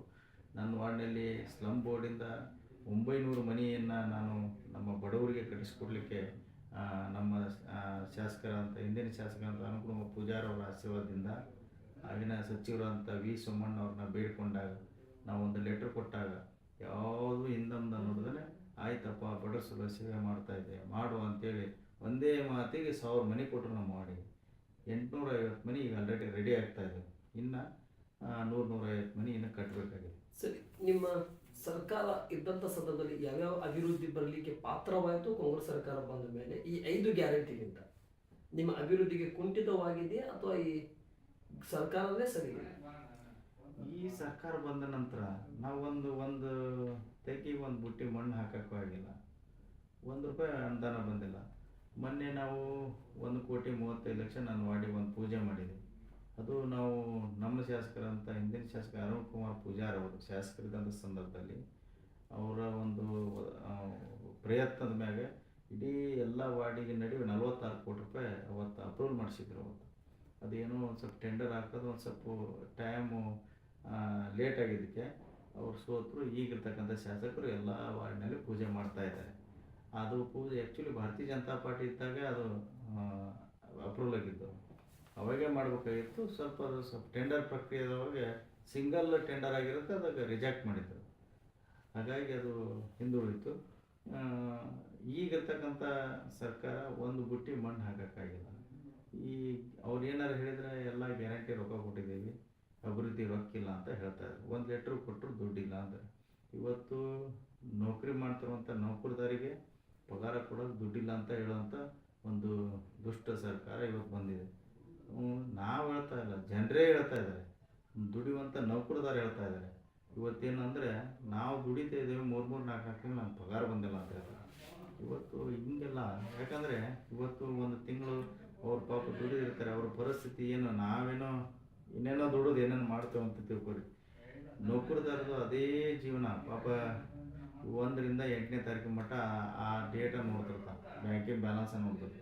ನನ್ನ ವಾರ್ಡ್ನಲ್ಲಿ ಸ್ಲಮ್ ಬೋರ್ಡಿಂದ ಒಂಬೈನೂರು ಮನೆಯನ್ನು ನಾನು ನಮ್ಮ ಬಡವರಿಗೆ ಕಟ್ಟಿಸ್ಕೊಡ್ಲಿಕ್ಕೆ ನಮ್ಮ ಶಾಸಕರಂತ ಹಿಂದಿನ ಶಾಸಕರಂತ ಅನುಕೂಲ ಪೂಜಾರವರ ಆಶೀರ್ವಾದದಿಂದ ಆಗಿನ ಸಚಿವರಂತ ವಿ ಸುಮ್ಮಣ್ಣ ಅವ್ರನ್ನ ಬೇಡಿಕೊಂಡಾಗ, ನಾವು ಒಂದು ಲೆಟ್ರ್ ಕೊಟ್ಟಾಗ ಯಾವುದು ಹಿಂದೊಂದು ನೋಡಿದ್ರೆ, ಆಯ್ತಪ್ಪ, ಬಡವ್ರ ಸಲ ಸೇವೆ ಇದೆ ಮಾಡು ಅಂತೇಳಿ ಒಂದೇ ಮಾತಿಗೆ ಸಾವಿರ ಮನೆ ಕೊಟ್ಟರು ನಮ್ಮ ಮಾಡಿ ಎಂಟುನೂರ ಐವತ್ತು ಮನೆ ಈಗ ಆಲ್ರೆಡಿ ರೆಡಿ ಆಗ್ತಾ ಇದೆ. ಇನ್ನು ನೂರು ನೂರೈವತ್ತು ಮನೆ ಇನ್ನು ಕಟ್ಟಬೇಕಾಗಿದೆ ಸರಿ ನಿಮ್ಮ ಸರ್ಕಾರ ಇದ್ದಂಥ ಸಂದರ್ಭದಲ್ಲಿ ಯಾವ್ಯಾವ ಅಭಿವೃದ್ಧಿ ಬರಲಿಕ್ಕೆ ಪಾತ್ರವಾಯಿತು? ಕಾಂಗ್ರೆಸ್ ಸರ್ಕಾರ ಬಂದ ಮೇಲೆ ಈ ಐದು ಗ್ಯಾರಂಟಿಗಿಂತ ನಿಮ್ಮ ಅಭಿವೃದ್ಧಿಗೆ ಕುಂಠಿತವಾಗಿದೆಯಾ ಅಥವಾ ಈ ಸರ್ಕಾರವೇ ಸರಿ ಈ ಸರ್ಕಾರ ಬಂದ ನಂತರ ನಾವು ಒಂದು ಒಂದು ತೆಗಿ ಒಂದು ಬುಟ್ಟಿ ಮಣ್ಣು ಹಾಕಕ್ಕೂ ಆಗಿಲ್ಲ. ಒಂದು ರೂಪಾಯಿ ಅನುದಾನ ಬಂದಿಲ್ಲ. ಮೊನ್ನೆ ನಾವು ಒಂದು ಕೋಟಿ ಮೂವತ್ತೈದು ಲಕ್ಷ ನಾನು ವಾಡಿ ಒಂದು ಪೂಜೆ ಮಾಡಿದೆ ಅದು ನಾವು ನಮ್ಮ ಶಾಸಕರಂತ ಹಿಂದಿನ ಶಾಸಕ ಅರುಣ್ ಕುಮಾರ್ ಪೂಜಾರ್ ಅವರು, ಶಾಸಕರಿದ್ದಂಥ ಸಂದರ್ಭದಲ್ಲಿ ಅವರ ಒಂದು ಪ್ರಯತ್ನದ ಮ್ಯಾಗ ಇಡೀ ಎಲ್ಲ ವಾರ್ಡಿಗೆ ನಡುವೆ ನಲ್ವತ್ತಾರು ಕೋಟಿ ರೂಪಾಯಿ ಅವತ್ತು ಅಪ್ರೂವಲ್ ಮಾಡಿಸಿದ್ರು ಅವತ್ತು. ಅದೇನೋ ಒಂದು ಸ್ವಲ್ಪ ಟೆಂಡರ್ ಹಾಕೋದು, ಒಂದು ಸ್ವಲ್ಪ ಟೈಮು ಲೇಟ್ ಆಗಿದ್ದಕ್ಕೆ ಅವ್ರು ಸೋತರು, ಈಗಿರ್ತಕ್ಕಂಥ ಶಾಸಕರು ಎಲ್ಲ ವಾರ್ಡ್ನಲ್ಲಿ ಪೂಜೆ ಮಾಡ್ತಾ ಇದ್ದಾರೆ. ಅದು ಪೂಜೆ ಆ್ಯಕ್ಚುಲಿ ಭಾರತೀಯ ಜನತಾ ಪಾರ್ಟಿ ಇದ್ದಾಗ ಅದು ಅಪ್ರೂವಲ್ ಆಗಿದ್ದು ಅವಾಗೇ ಮಾಡಬೇಕಾಗಿತ್ತು. ಸ್ವಲ್ಪ ಅದು ಸ್ವಲ್ಪ ಟೆಂಡರ್ ಪ್ರಕ್ರಿಯೆದೊಳಗೆ ಸಿಂಗಲ್ ಟೆಂಡರ್ ಆಗಿರುತ್ತೆ, ಅದಕ್ಕೆ ರಿಜೆಕ್ಟ್ ಮಾಡಿದ್ರು. ಹಾಗಾಗಿ ಅದು ಹಿಂದುಳಿತು ಈಗಿರ್ತಕ್ಕಂಥ ಸರ್ಕಾರ ಒಂದು ಬುಟ್ಟಿ ಮಣ್ಣು ಹಾಕೋಕ್ಕಾಗಿಲ್ಲ. ಈ ಅವ್ರು ಏನಾರು ಹೇಳಿದ್ರೆ ಎಲ್ಲ ಗ್ಯಾರಂಟಿ ರೊಕ್ಕ ಕೊಟ್ಟಿದ್ದೀವಿ, ಅಭಿವೃದ್ಧಿ ರೊಕ್ಕಿಲ್ಲ ಅಂತ ಹೇಳ್ತಾರೆ ಒಂದು ಲೆಟ್ರ್ ಕೊಟ್ಟರು ದುಡ್ಡಿಲ್ಲ ಅಂದ್ರೆ. ಇವತ್ತು ನೌಕರಿ ಮಾಡ್ತಿರುವಂಥ ನೌಕರದಾರಿಗೆ ಪಗಾರ ಕೊಡೋದು ದುಡ್ಡಿಲ್ಲ ಅಂತ ಹೇಳೋವಂಥ ಒಂದು ದುಷ್ಟ ಸರ್ಕಾರ ಇವತ್ತು ಬಂದಿದೆ. ನಾವು ಹೇಳ್ತಾ ಇಲ್ಲ, ಜನರೇ ಹೇಳ್ತಾ ಇದ್ದಾರೆ ದುಡಿಯುವಂಥ ನೌಕರದಾರ ಹೇಳ್ತಾ ಇದ್ದಾರೆ ಇವತ್ತೇನಂದರೆ ನಾವು ದುಡಿತಾ ಇದ್ದೇವೆ, ಮೂರು ಮೂರು ನಾಲ್ಕು ನಾಲ್ಕು ತಿಂಗಳು ನಮ್ಗೆ ಪಗಾರ ಬಂದಿಲ್ಲ ಅಂತ ಹೇಳ್ತಾರೆ. ಇವತ್ತು ಹಿಂಗೆಲ್ಲ, ಯಾಕಂದರೆ ಇವತ್ತು ಒಂದು ತಿಂಗಳು ಅವ್ರ ಪಾಪ ದುಡಿದಿರ್ತಾರೆ ಅವ್ರ ಪರಿಸ್ಥಿತಿ ಏನು, ನಾವೇನೋ ಇನ್ನೇನೋ ದುಡಿದು ಏನೇನು ಮಾಡ್ತೇವೆ ಅಂತ ತಿಳ್ಕೊರಿ ನೌಕರದಾರದು ಅದೇ ಜೀವನ, ಪಾಪ ಒಂದರಿಂದ ಎಂಟನೇ ತಾರೀಕು ಮಟ್ಟ ಆ ಡೇಟ ನೋಡ್ತಿರ್ತಾರೆ. ಬ್ಯಾಂಕಿನ ಬ್ಯಾಲೆನ್ಸನ್ನು ನೋಡ್ತಿರ್ತಾರೆ.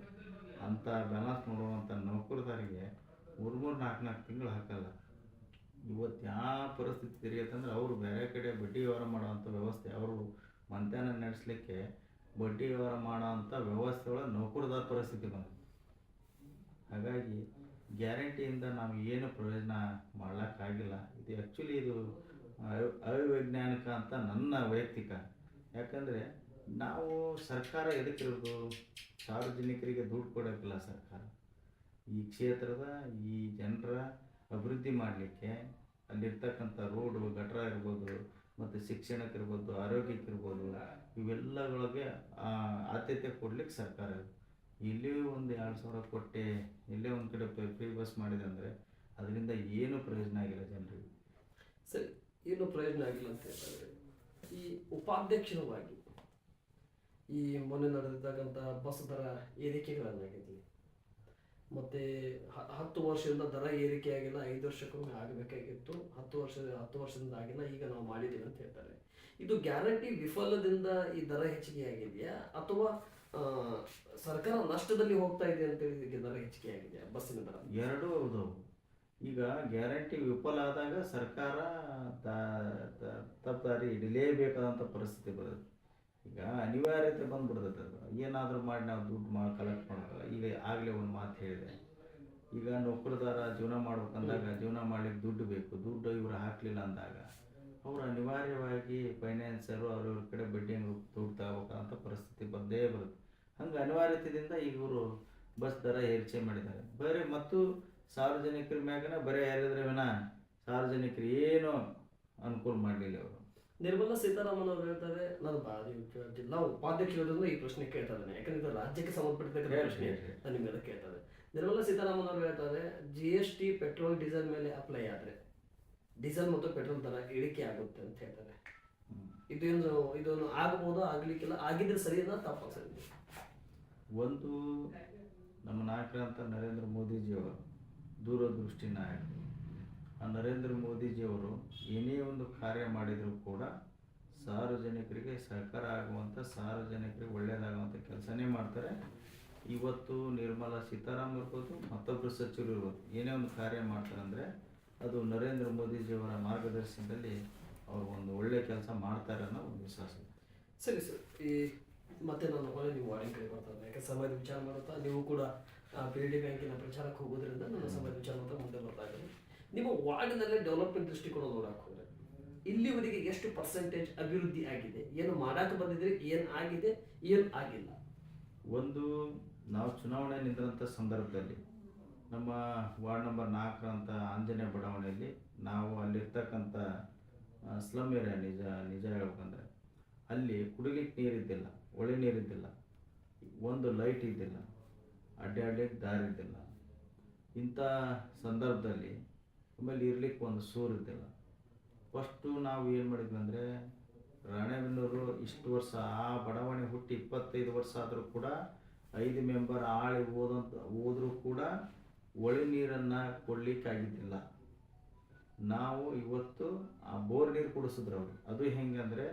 ಅಂಥ ಬ್ಯಾಲೆನ್ಸ್ ನೋಡುವಂಥ ನೌಕರದಾರಿಗೆ ಮೂರು ಮೂರು ನಾಲ್ಕು ನಾಲ್ಕು ತಿಂಗಳು ಹಾಕಲ್ಲ. ಇವತ್ತು ಯಾವ ಪರಿಸ್ಥಿತಿ ತಿರುಗತ್ತಂದ್ರೆ ಅವರು ಬೇರೆ ಕಡೆ ಬಡ್ಡಿ ವ್ಯವಹಾರ ಮಾಡೋವಂಥ ವ್ಯವಸ್ಥೆ ಅವರು ಮಂತ್ಯಾನ ನಡೆಸಲಿಕ್ಕೆ ಬಡ್ಡಿ ವ್ಯವಹಾರ ಮಾಡೋವಂಥ ವ್ಯವಸ್ಥೆ ಒಳಗೆ ನೌಕರದಾರ ಪರಿಸ್ಥಿತಿ ಬಂತು ಹಾಗಾಗಿ ಗ್ಯಾರಂಟಿಯಿಂದ ನಾವು ಏನು ಪ್ರಯೋಜನ ಮಾಡೋಕ್ಕಾಗಿಲ್ಲ ಇದು ಆ್ಯಕ್ಚುಲಿ ಇದು ಅವ- ಅವೈಜ್ಞಾನಿಕ ಅಂತ ನನ್ನ ವೈಯಕ್ತಿಕ ಯಾಕಂದರೆ ನಾವು ಸರ್ಕಾರ ಎದಕ್ಕಿರೋದು ಸಾರ್ವಜನಿಕರಿಗೆ ದುಡ್ಡು ಕೊಡೋಕ್ಕಿಲ್ಲ ಸರ್ಕಾರ. ಈ ಕ್ಷೇತ್ರದ ಈ ಜನರ ಅಭಿವೃದ್ಧಿ ಮಾಡಲಿಕ್ಕೆ ಅಲ್ಲಿರ್ತಕ್ಕಂಥ ರೋಡು ಗಟ್ರ ಇರ್ಬೋದು, ಮತ್ತು ಶಿಕ್ಷಣಕ್ಕಿರ್ಬೋದು, ಆರೋಗ್ಯಕ್ಕಿರ್ಬೋದು ಇವೆಲ್ಲಗಳಿಗೆ ಆದ್ಯತೆ ಕೊಡ್ಲಿಕ್ಕೆ ಸರ್ಕಾರ. ಇಲ್ಲಿ ಒಂದು ಎರಡು ಸಾವಿರ ಕೊಟ್ಟೆ, ಇಲ್ಲೇ ಒಂದು ಕಡೆ ಫ್ರೀ ಬಸ್ ಮಾಡಿದೆ ಅಂದರೆ ಅದರಿಂದ ಏನೂ ಪ್ರಯೋಜನ ಆಗಿಲ್ಲ ಜನರಿಗೆ? ಸರಿ, ಏನು ಪ್ರಯೋಜನ ಆಗಿಲ್ಲ ಅಂತ ಹೇಳ್ತಾರೆ ಈ ಉಪಾಧ್ಯಕ್ಷರವಾಗಿ ಈ ಮೊನ್ನೆ ನಡೆದಿರ್ತಕ್ಕಂಥ ಬಸ್ ದರ ಏರಿಕೆಗಳನ್ನಾಗಿರಲಿ ಮತ್ತೆ ಹತ್ತು ವರ್ಷದಿಂದ ದರ ಏರಿಕೆ ಆಗಿಲ್ಲ ಐದು ವರ್ಷಕ್ಕೊಮ್ಮೆ ಆಗಬೇಕಾಗಿತ್ತು. ಹತ್ತು ವರ್ಷ, ಹತ್ತು ವರ್ಷದಿಂದ ಆಗಿಲ್ಲ, ಈಗ ನಾವು ಮಾಡಿದ್ದೀವಿ ಅಂತ ಹೇಳ್ತಾರೆ. ಇದು ಗ್ಯಾರಂಟಿ ವಿಫಲದಿಂದ ಈ ದರ ಹೆಚ್ಚಿಗೆ ಆಗಿದೆಯಾ ಅಥವಾ ಸರ್ಕಾರ ನಷ್ಟದಲ್ಲಿ ಹೋಗ್ತಾ ಇದೆ ಅಂತೇಳಿ ಇದಕ್ಕೆ ದರ ಹೆಚ್ಚಿಗೆ ಆಗಿದೆಯಾ ಬಸ್ಸಿನ ದರ? ಎರಡೂ ಈಗ ಗ್ಯಾರಂಟಿ ವಿಫಲ ಆದಾಗ ಸರ್ಕಾರ ದಾರಿ ಹಿಡಿಲೇಬೇಕಾದಂಥ ಪರಿಸ್ಥಿತಿ ಬರುತ್ತೆ. ಈಗ ಅನಿವಾರ್ಯತೆ ಬಂದ್ಬಿಡ್ತೈತೆ ಅದು. ಏನಾದರೂ ಮಾಡಿ ನಾವು ದುಡ್ಡು ಮಾ ಕಲೆಕ್ಟ್ ಮಾಡೋಲ್ಲ ಈಗ ಆಗಲೇ ಒಂದು ಮಾತು ಹೇಳಿದೆ. ಈಗ ನೌಕರದಾರ ಜೀವನ ಮಾಡ್ಬೇಕಂದಾಗ ಜೀವನ ಮಾಡ್ಲಿಕ್ಕೆ ದುಡ್ಡು ಬೇಕು. ದುಡ್ಡು ಇವರು ಹಾಕಲಿಲ್ಲ ಅಂದಾಗ ಅವರು ಅನಿವಾರ್ಯವಾಗಿ ಫೈನಾನ್ಸರು ಅವ್ರವ್ರ ಕಡೆ ಬಡ್ಡಿ ಹಂಗೆ ದುಡ್ಡು ತಗೋಬೇಕಂತ ಪರಿಸ್ಥಿತಿ ಬಂದೇ ಬರುತ್ತೆ. ಹಂಗೆ ಅನಿವಾರ್ಯತೆಯಿಂದ ಈಗ ಇವರು ಬಸ್ ದರ ಏರಿಕೆ ಮಾಡಿದ್ದಾರೆ. ಬರೀ ಮತ್ತು ಸಾರ್ವಜನಿಕರ ಮ್ಯಾಗನ ಬರೀ ಯಾರಿದ್ರೆ ವಿನ ಸಾರ್ವಜನಿಕರು ಏನು ಅನುಕೂಲ ಮಾಡಲಿಲ್ಲ ಅವರು ನಿರ್ಮಲಾ ಸೀತಾರಾಮನ್ ಅವರು ಹೇಳ್ತಾರೆ ನಾನು ಜಿಲ್ಲಾ ಉಪಾಧ್ಯಕ್ಷರಿಂದ ಈ ಪ್ರಶ್ನೆ ಕೇಳ್ತಾರೆ ಯಾಕಂದ್ರೆ ಇದು ರಾಜ್ಯಕ್ಕೆ ಸಂಬಂಧಪಟ್ಟಿರ್ತಕ್ಕಂಥ ಪ್ರಶ್ನೆ. ನಾನು ನಿಮ್ಗೆಲ್ಲ ಕೇಳ್ತಾರೆ ನಿರ್ಮಲಾ ಸೀತಾರಾಮನ್ ಅವರು ಹೇಳ್ತಾರೆ G S T petrol diesel ಮೇಲೆ ಅಪ್ಲೈ ಆದರೆ ಡೀಸೆಲ್ ಮತ್ತು ಪೆಟ್ರೋಲ್ ದರ ಇಳಿಕೆ ಆಗುತ್ತೆ ಅಂತ ಹೇಳ್ತಾರೆ. ಇದು ಇದೊಂದು ಆಗಬಹುದು ಆಗ್ಲಿಕ್ಕಿಲ್ಲ? ಆಗಿದ್ರೆ ಅದ ತಪ್ಪ ಸರಿ ಒಂದು ನಮ್ಮ ನಾಯಕರಂತ ನರೇಂದ್ರ ಮೋದಿಜಿಯವರು ದೂರದೃಷ್ಟಿ ನಾಯಕರು. ನರೇಂದ್ರ ಮೋದಿಜಿಯವರು ಏನೇ ಒಂದು ಕಾರ್ಯ ಮಾಡಿದರೂ ಕೂಡ ಸಾರ್ವಜನಿಕರಿಗೆ ಸಹಕಾರ ಆಗುವಂಥ ಸಾರ್ವಜನಿಕರಿಗೆ ಒಳ್ಳೆಯದಾಗುವಂಥ ಕೆಲಸನೇ ಮಾಡ್ತಾರೆ. ಇವತ್ತು ನಿರ್ಮಲಾ ಸೀತಾರಾಮ್ ಇರ್ಬೋದು ಮತ್ತೊಬ್ಬರು ಸಚಿವರು ಇರ್ಬೋದು ಏನೇ ಒಂದು ಕಾರ್ಯ ಮಾಡ್ತಾರೆ ಅಂದರೆ ಅದು ನರೇಂದ್ರ ಮೋದಿಜಿಯವರ ಮಾರ್ಗದರ್ಶನದಲ್ಲಿ ಅವರು ಒಂದು ಒಳ್ಳೆ ಕೆಲಸ ಮಾಡ್ತಾರೆ ಅನ್ನೋ ಒಂದು ವಿಶ್ವಾಸ. ಇದೆ ಸರಿ ಸರ್ ಈ ಮತ್ತೆ ನಾನು ಹೊಳೆ ನೀವು ವಾರ್ಡಿನ ಕಡೆ ಬರ್ತಾ ಯಾಕೆ ಸಮಯದ ವಿಚಾರ ಮಾಡುತ್ತಾ ನೀವು ಕೂಡ ಪಿ ಡಿ ಬ್ಯಾಂಕಿನ ಪ್ರಚಾರಕ್ಕೆ ಹೋಗೋದ್ರಿಂದ ನನ್ನ ಸಮಯದ ವಿಚಾರ ಮಾಡ್ತಾ ಮುಂದೆ ಬರ್ತಾ ಇದ್ದೀನಿ. ನಿಮ್ಮ ವಾರ್ಡ್ನಲ್ಲೇ ಡೆವಲಪ್ಮೆಂಟ್ ದೃಷ್ಟಿಕೋನ ನೋಡಕ್ಕೆ ಹೋದ್ರೆ ಇಲ್ಲಿವರೆಗೆ ಎಷ್ಟು ಪರ್ಸೆಂಟೇಜ್ ಅಭಿವೃದ್ಧಿ ಆಗಿದೆ, ಏನು ಮಾಡಕ್ಕೆ ಬಂದಿದ್ರೆ, ಏನು ಆಗಿದೆ, ಏನು ಆಗಿಲ್ಲ. ಒಂದು, ನಾವು ಚುನಾವಣೆ ನಿಂತಂಥ ಸಂದರ್ಭದಲ್ಲಿ, ನಮ್ಮ ವಾರ್ಡ್ ನಂಬರ್ ನಾಲ್ಕರಂಥ ಆಂಜನೇಯ ಬಡಾವಣೆಯಲ್ಲಿ ನಾವು ಅಲ್ಲಿರ್ತಕ್ಕಂಥ ಸ್ಲಮ್ ಏರಿಯಾ ನಿಜ ನಿಜ ಹೇಳ್ಬೇಕಂದ್ರೆ, ಅಲ್ಲಿ ಕುಡಿಲಿಕ್ಕೆ ನೀರಿದ್ದಿಲ್ಲ ಒಳ್ಳೆ ನೀರಿದ್ದಿಲ್ಲ ಒಂದು ಲೈಟ್ ಇದ್ದಿಲ್ಲ, ಅಡ್ಡಾಡ್ಲಿಕ್ಕೆ ದಾರಿ ಇದ್ದಿಲ್ಲ. ಇಂಥ ಸಂದರ್ಭದಲ್ಲಿ ಆಮೇಲೆ ಇರ್ಲಿಕ್ಕೆ ಒಂದು ಸೂರು ಇದ್ದಿಲ್ಲ. ಫಸ್ಟು ನಾವು ಏನು ಮಾಡಿದ್ವಿ ಅಂದರೆ, ರಾಣೆಬೆನ್ನೂರು ಇಷ್ಟು ವರ್ಷ, ಆ ಬಡಾವಣೆ ಹುಟ್ಟಿ ಇಪ್ಪತ್ತೈದು ವರ್ಷ ಆದರೂ ಕೂಡ ಐದು ಮೆಂಬರ್ ಆಳಿ ಓದಂತ ಹೋದರೂ ಕೂಡ ಒಳಿ ನೀರನ್ನು ಕೊಡಲಿಕ್ಕಾಗಿದ್ದಿಲ್ಲ ನಾವು ಇವತ್ತು ಆ ಬೋರ್ ನೀರು ಕುಡಿಸಿದ್ರು ಅವರು. ಅದು ಹೆಂಗಂದರೆ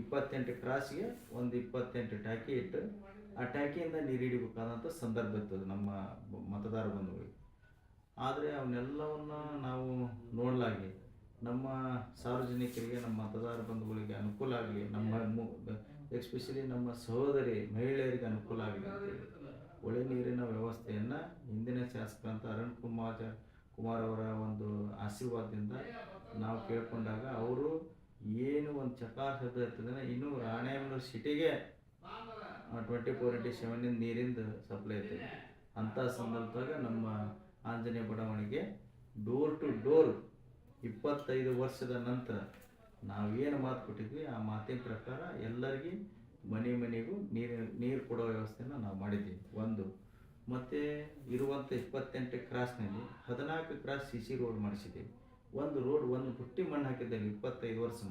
ಇಪ್ಪತ್ತೆಂಟು ಕ್ರಾಸ್ಗೆ ಒಂದು ಇಪ್ಪತ್ತೆಂಟು ಟ್ಯಾಕಿ ಇಟ್ಟು ಆ ಟ್ಯಾಕಿಯಿಂದ ನೀರು ಹಿಡಿಬೇಕಾದಂಥ ಸಂದರ್ಭ ಇತ್ತು ನಮ್ಮ ಮತದಾರ ಬಂಧುಗಳಿಗೆ ಆದರೆ ಅವನ್ನೆಲ್ಲವನ್ನು ನಾವು ನೋಡಲಾಗಿ, ನಮ್ಮ ಸಾರ್ವಜನಿಕರಿಗೆ, ನಮ್ಮ ಮತದಾರ ಬಂಧುಗಳಿಗೆ ಅನುಕೂಲ ಆಗಲಿ, ನಮ್ಮ ಎಸ್ಪೆಷಲಿ ನಮ್ಮ ಸಹೋದರಿ ಮಹಿಳೆಯರಿಗೆ ಅನುಕೂಲ ಆಗಲಿ ಒಳೆ ಒಳ್ಳೆ ನೀರಿನ ವ್ಯವಸ್ಥೆಯನ್ನು ಹಿಂದಿನ ಶಾಸಕರಂತ ಅರುಣ್ ಕುಮಾರ್ ಕುಮಾರ್ ಅವರ ಒಂದು ಆಶೀರ್ವಾದದಿಂದ ನಾವು ಕೇಳ್ಕೊಂಡಾಗ ಅವರು ಏನು ಒಂದು ಚಕಾಸದ ಇರ್ತದೆ ಇನ್ನೂ ರಾಣೆಬೆನ್ನೂರು ಸಿಟಿಗೆ ಟ್ವೆಂಟಿ ಫೋರ್ ಇಂಟು ಸೆವೆನಿಂದ ನೀರಿಂದ ಸಪ್ಲೈ ಇರ್ತದೆ. ಅಂಥ ಸಂದರ್ಭದಾಗ ನಮ್ಮ ಆಂಜನೇಯ ಬಡಾವಣೆಗೆ ಡೋರ್ ಟು ಡೋರ್ ಇಪ್ಪತ್ತೈದು ವರ್ಷದ ನಂತರ ನಾವೇನು ಮಾತು ಕೊಟ್ಟಿದ್ವಿ? ಆ ಮಾತಿನ ಪ್ರಕಾರ ಎಲ್ಲರಿಗೆ ಮನೆ ಮನೆಗೂ ನೀರು ನೀರು ಕೊಡೋ ವ್ಯವಸ್ಥೆನ ನಾವು ಮಾಡಿದ್ದೀವಿ. ಒಂದು. ಮತ್ತು ಇರುವಂಥ ಇಪ್ಪತ್ತೆಂಟು ಕ್ರಾಸ್ನಲ್ಲಿ ಹದಿನಾಲ್ಕು ಕ್ರಾಸ್ ಸಿ ಸಿ ರೋಡ್ ಮಾಡಿಸಿದ್ದೀವಿ. ಒಂದು ರೋಡ್, ಒಂದು ಪುಟ್ಟಿ ಮಣ್ಣು ಹಾಕಿದ್ದಲ್ಲಿ ಇಪ್ಪತ್ತೈದು ವರ್ಷ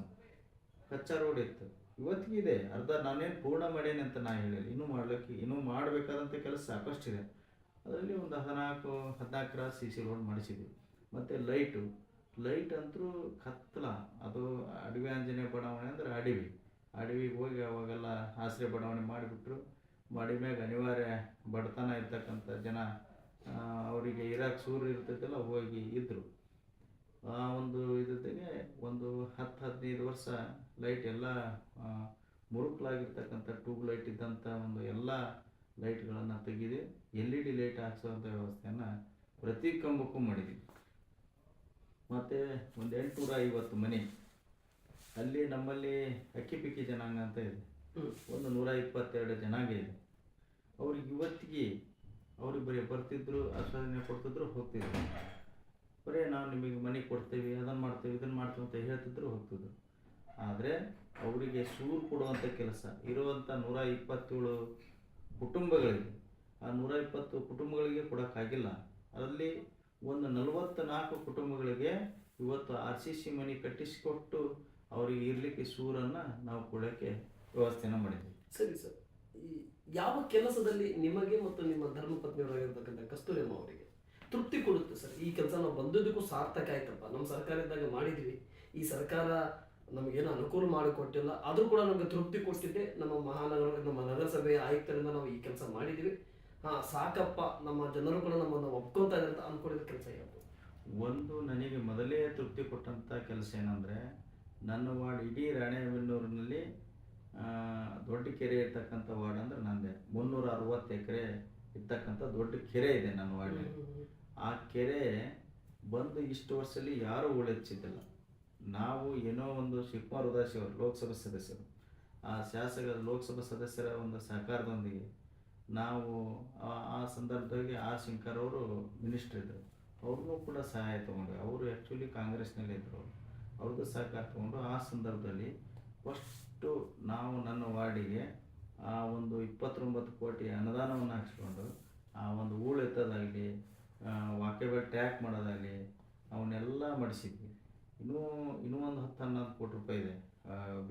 ಕಚ್ಚಾ ರೋಡ್ ಇತ್ತು. ಇವತ್ತಿಗಿದೆ. ಅರ್ಧ ನಾನೇನು ಪೂರ್ಣ ಮಾಡೇನೆ ಅಂತ ನಾನು ಹೇಳಿಲ್ಲ. ಇನ್ನೂ ಮಾಡಲಿಕ್ಕೆ, ಇನ್ನೂ ಮಾಡಬೇಕಾದಂಥ ಕೆಲಸ ಸಾಕಷ್ಟಿದೆ. ಅದರಲ್ಲಿ ಒಂದು ಹದಿನಾಲ್ಕು ಹದಿನಾಲ್ಕರ ಸಿ ಸಿ ರೋಡ್ ಮಾಡಿಸಿದ್ವಿ. ಮತ್ತು ಲೈಟು, ಲೈಟ್ ಅಂತೂ ಕತ್ತಲ. ಅದು ಅಡವಿ ಆಂಜನೇಯ ಬಡಾವಣೆ ಅಂದ್ರೆ ಅಡವಿ. ಅಡವಿಗೆ ಹೋಗಿ ಅವಾಗೆಲ್ಲ ಆಸರೆ ಬಡಾವಣೆ ಮಾಡಿಬಿಟ್ರು. ಮಾಡಿ ಮ್ಯಾಗ ಅನಿವಾರ್ಯ ಬಡತನ ಇರ್ತಕ್ಕಂಥ ಜನ ಅವರಿಗೆ ಇರಕ್ಕೆ ಸೂರ್ಯ ಇರ್ತೈತಲ್ಲ, ಹೋಗಿ ಇದ್ದರು ಆ ಒಂದು ಇದ್ದಿಗೆ ಒಂದು ಹತ್ತು, ಹದಿನೈದು ವರ್ಷ ಲೈಟ್ ಎಲ್ಲ ಮುರುಕಲಾಗಿರ್ತಕ್ಕಂಥ ಟ್ಯೂಬ್ ಲೈಟ್ ಇದ್ದಂಥ ಒಂದು ಎಲ್ಲ ಲೈಟ್ಗಳನ್ನು ತೆಗೆದು ಎಲ್ ಇ ಡಿ ಲೈಟ್ ಹಾಕ್ಸೋವಂಥ ವ್ಯವಸ್ಥೆಯನ್ನು ಪ್ರತಿ ಕಂಬಕ್ಕೂ ಮಾಡಿದ್ವಿ ಮತ್ತು ಒಂದು ಎಂಟುನೂರ ಐವತ್ತು ಮನೆ ಅಲ್ಲಿ ನಮ್ಮಲ್ಲಿ ಅಕ್ಕಿ ಪಿಕ್ಕಿ ಜನಾಂಗ ಅಂತ ಇದೆ. ಒಂದು ನೂರ ಇಪ್ಪತ್ತೆರಡು ಜನಾಂಗ ಇದೆ. ಅವ್ರಿಗೆ ಇವತ್ತಿಗೆ ಅವ್ರಿಗೆ ಬರೀ ಬರ್ತಿದ್ರು ಆಶ್ವಾಸನೆ ಕೊಡ್ತಿದ್ರು ಹೋಗ್ತಿದ್ರು. ಬರೀ ನಾವು ನಿಮಗೆ ಮನೆ ಕೊಡ್ತೇವೆ ಅದನ್ನು ಮಾಡ್ತೇವೆ ಇದನ್ನು ಮಾಡ್ತೇವೆ ಅಂತ ಹೇಳ್ತಿದ್ರು ಹೋಗ್ತಿದ್ರು. ಆದರೆ ಅವರಿಗೆ ಸೂರು ಕೊಡುವಂಥ ಕೆಲಸ ಇರುವಂಥ ನೂರ ಇಪ್ಪತ್ತೇಳು ಕುಟುಂಬಗಳಿಗೆ ಆ ನೂರ ಇಪ್ಪತ್ತು ಕುಟುಂಬಗಳಿಗೆ ಕೊಡೋಕ್ಕಾಗಿಲ್ಲ ಅದರಲ್ಲಿ ಒಂದು ನಲವತ್ತ ನಾಲ್ಕು ಕುಟುಂಬಗಳಿಗೆ ಇವತ್ತು ಆರ್ ಸಿ ಸಿ ಮನೆ ಕಟ್ಟಿಸಿಕೊಟ್ಟು ಅವರಿಗೆ ಇರಲಿಕ್ಕೆ ಸೂರನ್ನು ನಾವು ಕೊಡೋಕ್ಕೆ ವ್ಯವಸ್ಥೆನ ಮಾಡಿದ್ವಿ. ಸರಿ ಸರ್. ಯಾವ ಕೆಲಸದಲ್ಲಿ ನಿಮಗೆ ಮತ್ತು ನಿಮ್ಮ ಧರ್ಮಪತ್ನಿಯವರಾಗಿರ್ತಕ್ಕಂಥ ಕಸ್ತೂರಿಯಮ್ಮ ಅವರಿಗೆ ತೃಪ್ತಿ ಕೊಡುತ್ತೆ ಸರ್? ಈ ಕೆಲಸ ನಾವು ಬಂದದಕ್ಕೂ ಸಾರ್ಥಕ ಆಯ್ತಪ್ಪ. ನಮ್ಮ ಸರ್ಕಾರ ಇದ್ದಾಗ ಮಾಡಿದ್ವಿ. ಈ ಸರ್ಕಾರ ನಮಗೇನು ಅನುಕೂಲ ಮಾಡಿಕೊಟ್ಟಿಲ್ಲ. ಆದರೂ ಕೂಡ ನಮಗೆ ತೃಪ್ತಿ ಕೊಟ್ಟಿದ್ದೆ. ನಮ್ಮ ಮಹಾನಗರ ನಮ್ಮ ನಗರಸಭೆಯ ಆಯುಕ್ತರಿಂದ ನಾವು ಈ ಕೆಲಸ ಮಾಡಿದ್ದೀವಿ. ಹಾ ಸಾಕಪ್ಪ. ನಮ್ಮ ಜನರು ಕೂಡ ನಮ್ಮನ್ನು ಒಪ್ಕೊತಾ ಇದ್ದಾರೆ ಅಂತ ಅನ್ಕೊಂಡಿದ್ದ ಕೆಲಸ ಯಾವುದು? ಒಂದು ನನಗೆ ಮೊದಲೇ ತೃಪ್ತಿ ಕೊಟ್ಟಂಥ ಕೆಲಸ ಏನಂದರೆ ನನ್ನ ವಾರ್ಡ್ ಇಡೀ ರಾಣೆಬೆನ್ನೂರಿನಲ್ಲಿ ದೊಡ್ಡ ಕೆರೆ ಇರ್ತಕ್ಕಂಥ ವಾರ್ಡ್ ಅಂದ್ರೆ ನಂದೆ. ಮುನ್ನೂರ ಅರವತ್ತು ಎಕರೆ ಇರ್ತಕ್ಕಂಥ ದೊಡ್ಡ ಕೆರೆ ಇದೆ ನನ್ನ ವಾರ್ಡ್. ಆ ಕೆರೆ ಬಂದು ಇಷ್ಟು ವರ್ಷದಲ್ಲಿ ಯಾರೂ ಉಳಿಸಿದ್ದಿಲ್ಲ. ನಾವು ಏನೋ ಒಂದು ಶಿವಕುಮಾರ್ ಉದಾಸಿ ಅವರು ಲೋಕಸಭಾ ಸದಸ್ಯರು, ಆ ಶಾಸಕರ, ಲೋಕಸಭಾ ಸದಸ್ಯರ ಒಂದು ಸಹಕಾರದೊಂದಿಗೆ ನಾವು ಆ- ಸಂದರ್ಭದಲ್ಲಿ ಆರ್ ಶಂಕರ್ ಅವರು ಮಿನಿಸ್ಟರ್ ಇದ್ದರು. ಅವ್ರಿಗೂ ಕೂಡ ಸಹಾಯ ತೊಗೊಂಡ್ರು. ಅವರು ಆ್ಯಕ್ಚುಲಿ ಕಾಂಗ್ರೆಸ್ನಲ್ಲಿದ್ದರು ಅವ್ರದ್ದು ಸಹಕಾರ ತಗೊಂಡು ಆ ಸಂದರ್ಭದಲ್ಲಿ ಫಸ್ಟು ನಾವು ನನ್ನ ವಾರ್ಡಿಗೆ ಆ ಒಂದು ಇಪ್ಪತ್ತೊಂಬತ್ತು ಕೋಟಿ ಅನುದಾನವನ್ನು ಹಾಕ್ಸ್ಕೊಂಡು ಆ ಒಂದು ಹೂಳು ಎತ್ತೋದಾಗಲಿ ಟ್ಯಾಕ್ ಮಾಡೋದಾಗಲಿ, ಅವನ್ನೆಲ್ಲ ಮಾಡಿಸಿದ್ವಿ. ಇನ್ನೂ ಇನ್ನೂ ಒಂದು ಹತ್ತು ಹನ್ನೊಂದು ಕೋಟಿ ರೂಪಾಯಿ ಇದೆ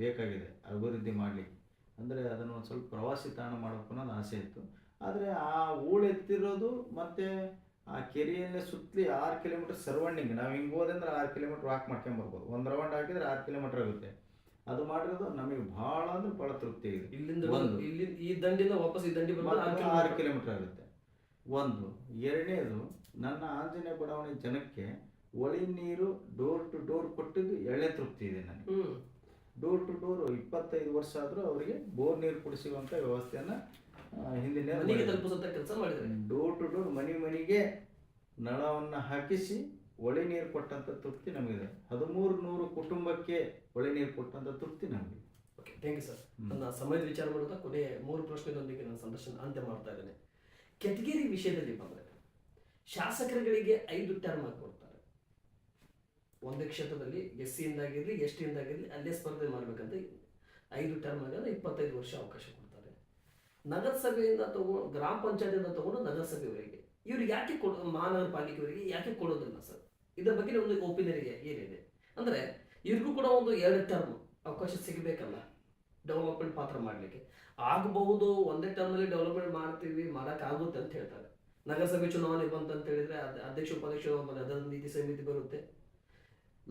ಬೇಕಾಗಿದೆ ಅಭಿವೃದ್ಧಿ ಮಾಡಲಿಕ್ಕೆ. ಅಂದರೆ ಅದನ್ನು ಒಂದು ಸ್ವಲ್ಪ ಪ್ರವಾಸಿ ತಾಣ ಮಾಡಬೇಕು ಅನ್ನೋದು ಆಸೆ ಇತ್ತು. ಆದರೆ ಆ ಹೂಳು ಎತ್ತಿರೋದು ಮತ್ತು ಆ ಕೆರೆಯಲ್ಲೇ ಸುತ್ತಲಿ ಆರು ಕಿಲೋಮೀಟರ್ ಸರ್ವೌಂಡಿಂಗ್ ನಾವು ಹಿಂಗೆ ಹೋದಂದ್ರೆ ಆರು ಕಿಲೋಮೀಟ್ರ್ ವಾಕ್ ಮಾಡ್ಕೊಂಬರ್ಬೋದು ಒಂದು ರೌಂಡ್ ಹಾಕಿದ್ರೆ ಆರು ಕಿಲೋಮೀಟ್ರ್ ಆಗುತ್ತೆ. ಅದು ಮಾಡಿರೋದು ನಮಗೆ ಭಾಳ ಅಂದ್ರೆ ಭಾಳ ತೃಪ್ತಿ ಇದೆ. ಇಲ್ಲಿಂದ. ಇಲ್ಲಿ ಈ ದಂಡಿಂದ ವಾಪಸ್ ಈ ದಂಡಿ ಆರು ಕಿಲೋಮೀಟರ್ ಆಗುತ್ತೆ. ಒಂದು ಎರಡನೇದು ನನ್ನ ಆಂಜನೇಯ ಬಡಾವಣೆ ಜನಕ್ಕೆ ಒಳಿ ನೀರು ಡೋರ್ ಟು ಡೋರ್ ಕೊಟ್ಟಿದ್ದು ಎಳ್ಳೆ ತೃಪ್ತಿ ಇದೆ ನನಗೆ. ಡೋರ್ ಟು ಡೋರ್ ಇಪ್ಪತ್ತೈದು ವರ್ಷ ಆದರೂ ಅವರಿಗೆ ಬೋರ್ ನೀರು ಕುಡಿಸುವಂಥ ವ್ಯವಸ್ಥೆಯನ್ನು ಹಿಂದಿನ ಕೆಲಸ ಮಾಡಿದ್ದಾರೆ. ಡೋರ್ ಟು ಡೋರ್ ಮನೆ ಮನೆಗೆ ನಳವನ್ನು ಹಾಕಿಸಿ ಒಳೆ ನೀರು ಕೊಟ್ಟಂಥ ತೃಪ್ತಿ ನಮಗಿದೆ. ಹದಿಮೂರು ನೂರು ಕುಟುಂಬಕ್ಕೆ ಒಳೆ ನೀರು ಕೊಟ್ಟಂಥ ತೃಪ್ತಿ ನಮಗೆ ಓಕೆ ಥ್ಯಾಂಕ್ ಯು ಸರ್ ನನ್ನ ಸಮಯದ ವಿಚಾರ ಮಾಡುತ್ತಾ ಕೊನೆಯ ಮೂರು ಪ್ರಶ್ನೆಗಳೊಂದಿಗೆ ನಾನು ಸಂದರ್ಶನ ಅಂತ್ಯ ಮಾಡ್ತಾ ಇದ್ದೇನೆ. ಕೆಟಗಿರಿ ವಿಷಯದಲ್ಲಿ ಬಂದರೆ ಶಾಸಕರುಗಳಿಗೆ ಐದು ಟರ್ಮ್ ಕೊಡ್ತಾರೆ ಒಂದೇ ಕ್ಷೇತ್ರದಲ್ಲಿ ಎಸ್ ಸಿಯಿಂದಾಗಿರಲಿ ಎಸ್ ಟಿಯಿಂದಾಗಿರಲಿ ಅಲ್ಲೇ ಸ್ಪರ್ಧೆ ಮಾಡಬೇಕಂತ ಐದು ಟರ್ಮ್ ಆಗಿದ್ರೆ ಇಪ್ಪತ್ತೈದು ವರ್ಷ ಅವಕಾಶ ಕೊಡ್ತಾರೆ. ನಗರಸಭೆಯಿಂದ ತಗೊಂಡು, ಗ್ರಾಮ ಪಂಚಾಯತಿಯಿಂದ ತಗೊಂಡು ನಗರಸಭೆಯವರೆಗೆ. ಇವ್ರಿಗೆ ಯಾಕೆ ಕೊಡ ಮಹಾನಗರ ಪಾಲಿಕೆಯವರಿಗೆ ಯಾಕೆ ಕೊಡೋದಿಲ್ಲ ಸರ್? ಇದರ ಬಗ್ಗೆ ಒಂದು ಒಪಿನಿಯನ್ ಏನಿದೆ? ಅಂದ್ರೆ ಇವ್ರಿಗೂ ಕೂಡ ಒಂದು ಎರಡು ಟರ್ಮ್ ಅವಕಾಶ ಸಿಗಬೇಕಲ್ಲ ಡೆವಲಪ್ಮೆಂಟ್ ಪಾತ್ರ ಮಾಡಲಿಕ್ಕೆ. ಆಗಬಹುದು ಒಂದೇ ಟರ್ಮ್ನಲ್ಲಿ ಡೆವಲಪ್ಮೆಂಟ್ ಮಾಡ್ತೀವಿ ಮಾಡೋಕ್ಕಾಗುತ್ತೆ ಅಂತ ಹೇಳ್ತಾರೆ. ನಗರಸಭೆ ಚುನಾವಣೆ ಬಂತಂತ ಹೇಳಿದ್ರೆ ಅಧ್ಯಕ್ಷ, ಉಪಾಧ್ಯಕ್ಷ ಅದರ ನೀತಿ ಸಮಿತಿ ಬರುತ್ತೆ.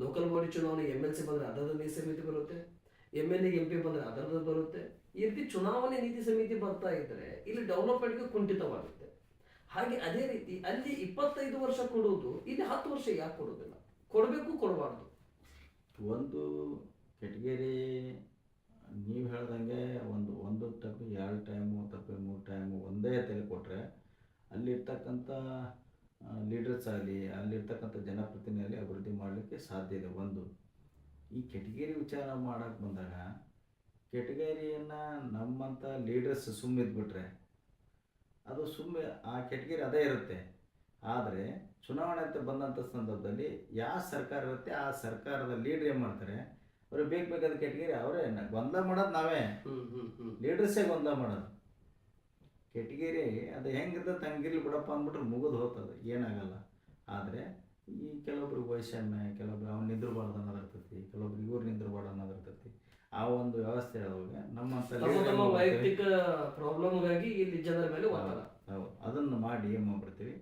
ಲೋಕಲ್ ಬಾಡಿ ಚುನಾವಣೆ ಎಂ ಎಲ್ ಸಿ ಬಂದರೆ ಅದರ ನೀತಿ ಸಮಿತಿ ಬರುತ್ತೆ M L A M P ಬಂದರೆ ಅದರದ್ದು ಬರುತ್ತೆ. ಈ ರೀತಿ ಚುನಾವಣೆ ನೀತಿ ಸಮಿತಿ ಬರ್ತಾ ಇದ್ರೆ ಇಲ್ಲಿ ಡೆವಲಪ್ಮೆಂಟ್ಗೆ ಕುಂಠಿತವಾಗುತ್ತೆ. ಹಾಗೆ ಅದೇ ರೀತಿ ಅಲ್ಲಿ ಇಪ್ಪತ್ತೈದು ವರ್ಷ ಕೊಡುವುದು, ಇಲ್ಲಿ ಹತ್ತು ವರ್ಷ ಯಾಕೆ ಕೊಡೋದಿಲ್ಲ ಕೊಡಬೇಕು, ಕೊಡಬಾರ್ದು. ಒಂದು ಕೆಟಗರಿ ನೀವು ಹೇಳ್ದಂಗೆ ಒಂದು ಒಂದು ತಪ್ಪಿ ಎರಡು ಟೈಮು ತಪ್ಪಿ ಮೂರು ಟೈಮು ಒಂದೇ ತಲೆ ಕೊಟ್ಟರೆ ಅಲ್ಲಿರ್ತಕ್ಕಂಥ ಲೀಡರ್ಸ್ ಆಗಲಿ ಅಲ್ಲಿರ್ತಕ್ಕಂಥ ಜನಪ್ರತಿನಿಧಿ ಅಭಿವೃದ್ಧಿ ಮಾಡಲಿಕ್ಕೆ ಸಾಧ್ಯ ಇದೆ. ಒಂದು ಈ ಕೆಟಗೇರಿ ವಿಚಾರ ಮಾಡೋಕ್ಕೆ ಬಂದಾಗ ಕೆಟಗೇರಿಯನ್ನು ನಮ್ಮಂಥ ಲೀಡರ್ಸ್ ಸುಮ್ಮಿದ್ಬಿಟ್ರೆ ಅದು ಸುಮ್ಮನೆ ಆ ಕೆಟಗೇರಿ ಅದೇ ಇರುತ್ತೆ. ಆದರೆ ಚುನಾವಣೆ ಅಂತ ಬಂದಂಥ ಸಂದರ್ಭದಲ್ಲಿ ಯಾವ ಸರ್ಕಾರ ಇರುತ್ತೆ ಆ ಸರ್ಕಾರದ ಲೀಡ್ರ್ ಏನು ಮಾಡ್ತಾರೆ? ಅವ್ರಿಗೆ ಬೇಕು ಬೇಕಾದ ಕೆಟಗೇರಿ ಅವರೇ ಗೊಂದಲ ಮಾಡೋದು ನಾವೇ. ಲೀಡರ್ಸೇ ಗೊಂದಲ ಮಾಡೋದು. ಕೆಟಗರಿ ಅದು ಹೆಂಗಿರ್ತದೆ ಹಂಗಿರ್ಲಿ ಬಿಡಪ್ಪ ಅಂದ್ಬಿಟ್ರೆ ಮುಗಿದು ಹೋಗ್ತದೆ ಏನಾಗಲ್ಲ. ಆದರೆ ಈ ಕೆಲವೊಬ್ರಿಗೆ ವೈಷಮ್ಯ ಕೆಲವೊಬ್ರು ಅವ್ನು ನಿಂದ್ರಬಾರ್ದು ಅನ್ನೋದು ಇರ್ತೈತಿ ಕೆಲವೊಬ್ರು ಇವ್ರು ನಿಂದ್ರಬಾರ್ದು ಅನ್ನೋದು ಇರ್ತೈತಿ. ಆ ಒಂದು ವ್ಯವಸ್ಥೆ ಇರೋವಾಗ ನಮ್ಮ. ವೈಯಕ್ತಿಕ ಪ್ರಾಬ್ಲಮ್ಗಾಗಿ ಇಲ್ಲಿ ಜನರ ಮೇಲೆ ಹೌದು ಅದನ್ನು ಮಾಡಿ ಏನು ಮಾಡ್ಬಿಡ್ತೀವಿ?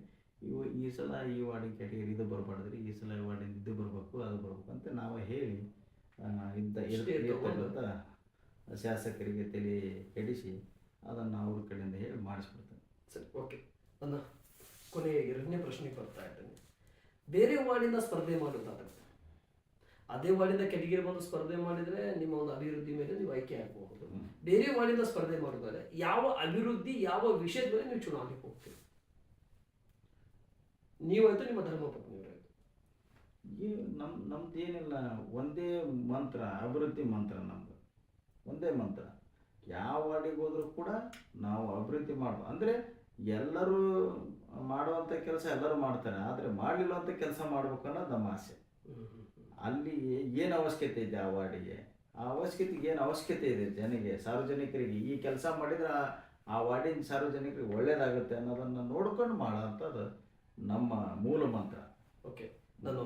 ಇವು ಈ ಸಲ ಈ ವಾರ್ಡಿನ ಕ್ಯಾಟಗರಿ ಇದು ಬರಬಾರ್ದ್ರಿ ಈ ಸಲ ಈ ವಾರ್ಡಿನ ಇದು ಬರಬೇಕು ಅದು ಬರಬೇಕು ಅಂತ ನಾವು ಹೇಳಿ ಇದ್ದ. ಇರ್ತಕ್ಕಂಥ ಶಾಸಕರಿಗೆ ತಲೆ ಕೆಡಿಸಿ ಅದನ್ನು ಅವ್ರ ಕಡೆಯಿಂದ ಹೇಳಿ ಮಾಡಿಸ್ಬಿಡ್ತೇನೆ. ಸರಿ ಓಕೆ ನನ್ನ ಕೊನೆಯ ಎರಡನೇ ಪ್ರಶ್ನೆಗೆ ಬರ್ತಾ ಇದ್ದೇನೆ. ಬೇರೆ ವಾರ್ಡಿಂದ ಸ್ಪರ್ಧೆ ಮಾಡೋದಾದ್ರೆ ಅದೇ ವಾರ್ಡಿಂದ ಕೆಟಗಿರಿ ಬಂದು ಸ್ಪರ್ಧೆ ಮಾಡಿದರೆ ನಿಮ್ಮ ಒಂದು ಅಭಿವೃದ್ಧಿ ಮೇಲೆ ನೀವು ಆಯ್ಕೆ ಆಗಬಹುದು. ಬೇರೆ ವಾರ್ಡಿಂದ ಸ್ಪರ್ಧೆ ಮಾಡಿದರೆ ಯಾವ ಅಭಿವೃದ್ಧಿ ಯಾವ ವಿಷಯದ ಮೇಲೆ ನೀವು ಚುನಾವಣೆಗೆ ಹೋಗ್ತೀರಿ? ನೀವಾಯ್ತು ನಿಮ್ಮ ಧರ್ಮಪತ್ನಿಯವರಾಯ್ತು. ಈ ನಮ್ಮ ನಮ್ದು ಏನಿಲ್ಲ ಒಂದೇ ಮಂತ್ರ ಅಭಿವೃದ್ಧಿ ಮಂತ್ರ ನಮ್ದು. ಒಂದೇ ಮಂತ್ರ. ಯಾವ ವಾರ್ಡಿಗೆ ಹೋದರೂ ಕೂಡ ನಾವು ಅಭಿವೃದ್ಧಿ ಮಾಡ್ಬೋದು ಅಂದರೆ ಎಲ್ಲರೂ ಮಾಡುವಂಥ ಕೆಲಸ ಎಲ್ಲರೂ ಮಾಡ್ತಾರೆ, ಆದರೆ ಮಾಡಲಿಲ್ಲವಂಥ ಕೆಲಸ ಮಾಡ್ಬೇಕು ಅನ್ನೋದು ನಮ್ಮ ಆಸೆ. ಅಲ್ಲಿ ಏನು ಅವಶ್ಯಕತೆ ಇದೆ ಆ ವಾರ್ಡಿಗೆ? ಆ ಅವಶ್ಯಕತೆಗೆ ಏನು ಅವಶ್ಯಕತೆ ಇದೆ ಜನಗೆ ಸಾರ್ವಜನಿಕರಿಗೆ ಈ ಕೆಲಸ ಮಾಡಿದ್ರೆ ಆ- ವಾರ್ಡಿನ ಸಾರ್ವಜನಿಕರಿಗೆ ಒಳ್ಳೇದಾಗುತ್ತೆ ಅನ್ನೋದನ್ನು ನೋಡ್ಕೊಂಡು ಮಾಡೋಂಥದ್ದು ನಮ್ಮ ಮೂಲ ಮಂತ್ರ. ಓಕೆ, ನಾನು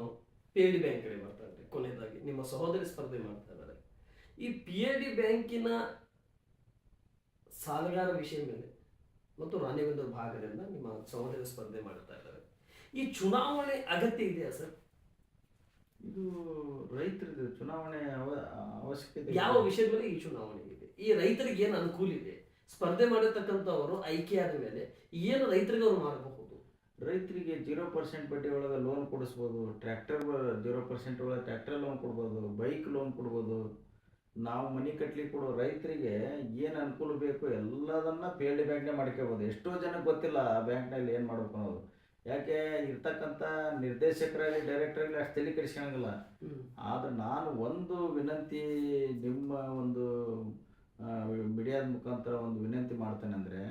ಪಿ ಎ ಡಿ ಬ್ಯಾಂಕ್ ಕಡೆ ಮಾಡ್ತಾ ಕೊನೆಯದಾಗಿ. ನಿಮ್ಮ ಸಹೋದರಿ ಸ್ಪರ್ಧೆ ಮಾಡ್ತಾ ಇದ್ದಾರೆ. ಈ ಪಿ ಎ ಡಿ ಬ್ಯಾಂಕಿನ ಸಾಲಗಾರ ವಿಷಯ ಮೇಲೆ ಮತ್ತು ರಾಣಿಬೆಂದೂರು ಭಾಗದಿಂದ ನಿಮ್ಮ ಸಹೋದರ ಸ್ಪರ್ಧೆ ಮಾಡ್ತಾ ಇದ್ದಾರೆ. ಈ ಚುನಾವಣೆ ಅಗತ್ಯ ಇದೆಯಾ ಸರ್? ಇದು ರೈತರದ್ದು ಚುನಾವಣೆ ಅವ- ಅವಶ್ಯಕತೆ ಯಾವ ವಿಷಯದಲ್ಲಿ ಮೇಲೆ ಈ ಚುನಾವಣೆ ಇದೆ? ಈ ರೈತರಿಗೆ ಏನು ಅನುಕೂಲ ಇದೆ? ಸ್ಪರ್ಧೆ ಮಾಡಿರ್ತಕ್ಕಂಥವರು ಆಯ್ಕೆಯಾದ ಮೇಲೆ ಏನು ರೈತರಿಗೆ ಅವರು ಮಾಡಬಹುದು ರೈತರಿಗೆ ಜೀರೋ ಪರ್ಸೆಂಟ್ ಬಡ್ಡಿ ಒಳಗೆ ಲೋನ್ ಕೊಡಿಸ್ಬೋದು ಟ್ರ್ಯಾಕ್ಟರ್ ಜೀರೋ ಪರ್ಸೆಂಟ್ ಒಳಗೆ ಟ್ರ್ಯಾಕ್ಟರ್ ಲೋನ್ ಕೊಡ್ಬೋದು ಬೈಕ್ ಲೋನ್ ಕೊಡ್ಬೋದು. ನಾವು ಮನೆ ಕಟ್ಲಿಕ್ಕೆ ಕೊಡೋ ರೈತರಿಗೆ ಏನು ಅನುಕೂಲ ಬೇಕು ಎಲ್ಲದನ್ನ ಪಿ ಎಲ್ ಡಿ ಬ್ಯಾಂಕ್ನೇ ಮಾಡ್ಕೋಬೋದು. ಎಷ್ಟೋ ಜನಕ್ಕೆ ಗೊತ್ತಿಲ್ಲ ಆ ಬ್ಯಾಂಕ್ನಲ್ಲಿ ಏನು ಮಾಡ್ಬೇಕು ಅನ್ನೋದು. ಯಾಕೆ ಇರ್ತಕ್ಕಂಥ ನಿರ್ದೇಶಕರಾಗಲಿ ಡೈರೆಕ್ಟರಾಗಲಿ ಅಷ್ಟು ತಲೆ ಕೆಡಿಸ್ಕೊಳಂಗಿಲ್ಲ ಆದ್ರೆ ನಾನು ಒಂದು ವಿನಂತಿ ನಿಮ್ಮ ಒಂದು ಮೀಡಿಯಾದ ಮುಖಾಂತರ ಒಂದು ವಿನಂತಿ ಮಾಡ್ತೇನೆ ಅಂದರೆ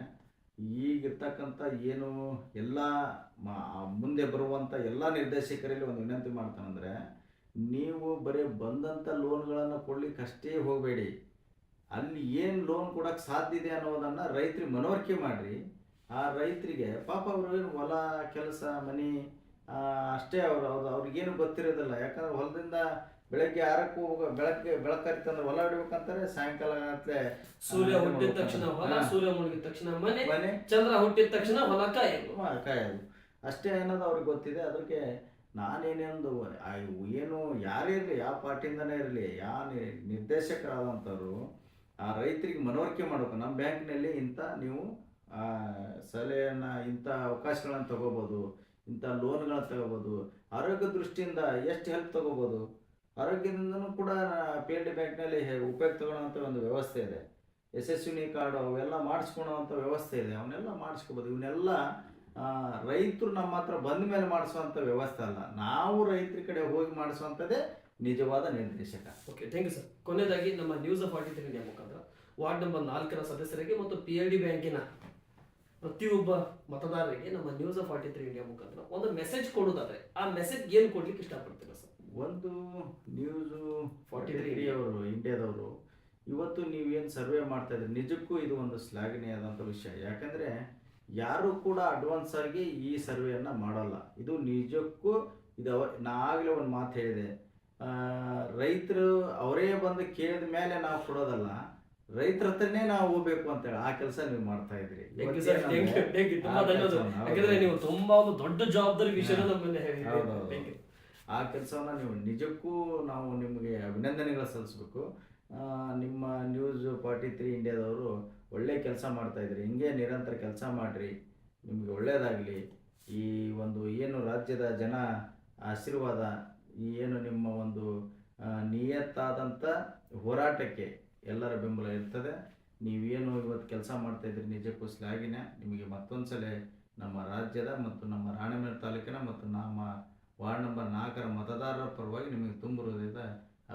ಈಗಿರ್ತಕ್ಕಂಥ ಏನು ಎಲ್ಲ ಮ- ಮುಂದೆ ಬರುವಂಥ ಎಲ್ಲ ನಿರ್ದೇಶಕರಲ್ಲಿ ಒಂದು ವಿನಂತಿ ಮಾಡ್ತಾನಂದರೆ ನೀವು ಬರೀ ಬಂದಂಥ ಲೋನ್ಗಳನ್ನು ಕೊಡ್ಲಿಕ್ಕೆ ಅಷ್ಟೇ ಹೋಗಬೇಡಿ. ಅಲ್ಲಿ ಏನು ಲೋನ್ ಕೊಡೋಕ್ಕೆ ಸಾಧ್ಯ ಇದೆ ಅನ್ನೋದನ್ನು ರೈತರಿಗೆ ಮನವರಿಕೆ ಮಾಡಿರಿ. ಆ ರೈತರಿಗೆ ಪಾಪ ಅವರು ಏನು ಹೊಲ ಕೆಲಸ ಮನೆ ಅಷ್ಟೇ ಅವರು ಅವ್ರು ಅವ್ರಿಗೇನು ಗೊತ್ತಿರೋದಿಲ್ಲ. ಯಾಕಂದ್ರೆ ಹೊಲದಿಂದ ಬೆಳಗ್ಗೆ ಆರಕ್ಕೆ ಹೋಗ ಬೆಳಗ್ಗೆ ಬೆಳಕರಿತಂದ್ರೆ ಹೊಲ ಹಿಡಿಬೇಕಂತಾರೆ ಸಾಯಂಕಾಲ ಆಗತ್ತೆ ಸೂರ್ಯ ಹುಟ್ಟಿದ ತಕ್ಷಣ ಹೊಲ ಸೂರ್ಯ ಮುಳುಗಿದ ತಕ್ಷಣ ಮನೆ ಮನೆ. ಚಂದ್ರ ಹುಟ್ಟಿದ ತಕ್ಷಣ ಹೊಲ ಕಾಯೋದು. ಕಾಯೋದು. ಅಷ್ಟೇ ಅನ್ನೋದು ಅವ್ರಿಗೆ ಗೊತ್ತಿದೆ. ಅದಕ್ಕೆ ನಾನೇನೊಂದು ಏನು ಯಾರೇ ಇರಲಿ, ಯಾವ ಪಾರ್ಟಿಯಿಂದನೇ ಇರಲಿ, ಯಾವ ನಿರ್ದೇಶಕರಾದಂಥವ್ರು, ಆ ರೈತರಿಗೆ ಮನವರಿಕೆ ಮಾಡಬೇಕು. ನಮ್ಮ ಬ್ಯಾಂಕ್ನಲ್ಲಿ ಇಂಥ ನೀವು ಸಲಹೆಯನ್ನು, ಇಂಥ ಅವಕಾಶಗಳನ್ನು ತಗೋಬೋದು, ಇಂಥ ಲೋನ್ಗಳನ್ನ ತಗೋಬೋದು, ಆರೋಗ್ಯ ದೃಷ್ಟಿಯಿಂದ ಎಷ್ಟು ಹೆಲ್ಪ್ ತಗೋಬೋದು. ಆರೋಗ್ಯದಿಂದನೂ ಕೂಡ ಪಿ ಎಲ್ ಡಿ ಬ್ಯಾಂಕ್ನಲ್ಲಿ ಉಪಯೋಗ ತಗೊಳ್ಳೋಂಥ ಒಂದು ವ್ಯವಸ್ಥೆ ಇದೆ. ಯಶಸ್ವಿನಿ ಕಾರ್ಡು ಅವೆಲ್ಲ ಮಾಡಿಸ್ಕೊಳೋವಂಥ ವ್ಯವಸ್ಥೆ ಇದೆ. ಅವನ್ನೆಲ್ಲ ಮಾಡಿಸ್ಕೋಬೋದು. ಇವನ್ನೆಲ್ಲ ರೈತರು ನಮ್ಮ ಹತ್ರ ಬಂದ ಮೇಲೆ ಮಾಡಿಸುವಂಥ ವ್ಯವಸ್ಥೆ ಅಲ್ಲ. ನಾವು ರೈತರ ಕಡೆ ಹೋಗಿ ಮಾಡಿಸುವಂಥದ್ದೇ ನಿಜವಾದ ನಿರ್ದೇಶಕ. ಓಕೆ ಥ್ಯಾಂಕ್ ಯು ಸರ್ ಕೊನೆಯದಾಗಿ ನಮ್ಮ ನ್ಯೂಸ್ ಫಾರ್ಟಿ ತ್ರೀ ಇಂಡಿಯಾ ಮುಖಾಂತರ ವಾರ್ಡ್ ನಂಬರ್ ನಾಲ್ಕರ ಸದಸ್ಯರಿಗೆ ಮತ್ತು ಪಿ ಎಲ್ ಡಿ ಬ್ಯಾಂಕಿನ ಪ್ರತಿಯೊಬ್ಬ ಮತದಾರರಿಗೆ ನಮ್ಮ ನ್ಯೂಸ್ ಫಾರ್ಟಿ ತ್ರೀ ಇಂಡಿಯಾ ಮುಖಾಂತರ ಒಂದು ಮೆಸೇಜ್ ಕೊಡೋದಾದ್ರೆ ಆ ಮೆಸೇಜ್ ಏನು ಕೊಡ್ಲಿಕ್ಕೆ ಇಷ್ಟಪಡ್ತೀರಾ ಸರ್ ಒಂದು ನ್ಯೂಸು 43 43 ಅವರು ಇಂಡಿಯಾದವರು ಇವತ್ತು ನೀವೇನು ಸರ್ವೆ ಮಾಡ್ತಾ ಇದ್ದೀರಿ ನಿಜಕ್ಕೂ ಇದು ಒಂದು ಶ್ಲಾಘನೀಯವಾದಂಥ ವಿಷಯ. ಯಾಕಂದರೆ ಯಾರು ಕೂಡ ಅಡ್ವಾನ್ಸ್ ಆಗಿ ಈ ಸರ್ವೆಯನ್ನು ಮಾಡಲ್ಲ. ಇದು ನಿಜಕ್ಕೂ ಇದು ಅವ ನಾಗಲೇ ಒಂದು ಮಾತು ಹೇಳಿದೆ. ಆ, ರೈತರು ಅವರೇ ಬಂದು ಕೇಳಿದ ಮೇಲೆ ನಾವು ಕೊಡೋದಲ್ಲ ರೈತರ ಹತ್ರನೇ ನಾವು ಹೋಗ್ಬೇಕು ಅಂತೇಳಿ ಆ ಕೆಲಸ ನೀವು ಮಾಡ್ತಾ ಇದ್ರಿ ಯಾಕಂದ್ರೆ ನೀವು ತುಂಬಾ ಒಂದು ದೊಡ್ಡ ಜವಾಬ್ದಾರಿ ವಿಷಯದ ನಮ್ಮಲ್ಲಿ ಹೇಳಿದ್ದೀರಿ ಥ್ಯಾಂಕ್ ಯು ಆ ಕೆಲಸವನ್ನ ನೀವು ನಿಜಕ್ಕೂ ನಾವು ನಿಮಗೆ ಅಭಿನಂದನೆಗಳು ಸಲ್ಲಿಸ್ಬೇಕು. ನಿಮ್ಮ ನ್ಯೂಸ್ ಫಾರ್ಟಿ ತ್ರೀ ಇಂಡಿಯಾದವರು ಒಳ್ಳೆ ಕೆಲಸ ಮಾಡ್ತಾ ಇದ್ರಿ, ಹಿಂಗೆ ನಿರಂತರ ಕೆಲಸ ಮಾಡಿರಿ, ನಿಮಗೆ ಒಳ್ಳೆಯದಾಗಲಿ ಈ ಒಂದು ಏನು ರಾಜ್ಯದ ಜನ ಆಶೀರ್ವಾದ, ಈ ಏನು ನಿಮ್ಮ ಒಂದು ನಿಯತ್ತಾದಂಥ ಹೋರಾಟಕ್ಕೆ ಎಲ್ಲರ ಬೆಂಬಲ ಇರ್ತದೆ. ನೀವೇನು ಇವತ್ತು ಕೆಲಸ ಮಾಡ್ತಾ ಇದ್ರಿ ನಿಜಕ್ಕೂ ಶ್ಲಾಘಿನ ನಿಮಗೆ ಮತ್ತೊಂದು ಸಲ ನಮ್ಮ ರಾಜ್ಯದ ಮತ್ತು ನಮ್ಮ ರಾಣೆಬೆನ್ನೂರು ತಾಲೂಕಿನ ಮತ್ತು ನಮ್ಮ ವಾರ್ಡ್ ನಂಬರ್ ನಾಲ್ಕರ ಮತದಾರರ ಪರವಾಗಿ ನಿಮಗೆ ತುಂಬ ಹೃದಯದ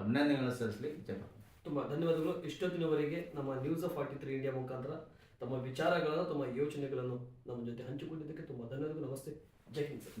ಅಭಿನಂದನೆಗಳು ಇಚ್ಛೆಪಡ್ತೀನಿ ತುಂಬಾ ಧನ್ಯವಾದಗಳು. ಇಷ್ಟೊತ್ತಿನವರೆಗೆ ನಮ್ಮ news of forty three India ಮುಖಾಂತರ ತಮ್ಮ ವಿಚಾರಗಳನ್ನು, ತಮ್ಮ ಯೋಚನೆಗಳನ್ನು ನಮ್ಮ ಜೊತೆ ಹಂಚಿಕೊಂಡಿದ್ದಕ್ಕೆ ತುಂಬ ಧನ್ಯವಾದಗಳು. ನಮಸ್ತೆ. ಜೈ ಹಿಂದ್ ಸರ್.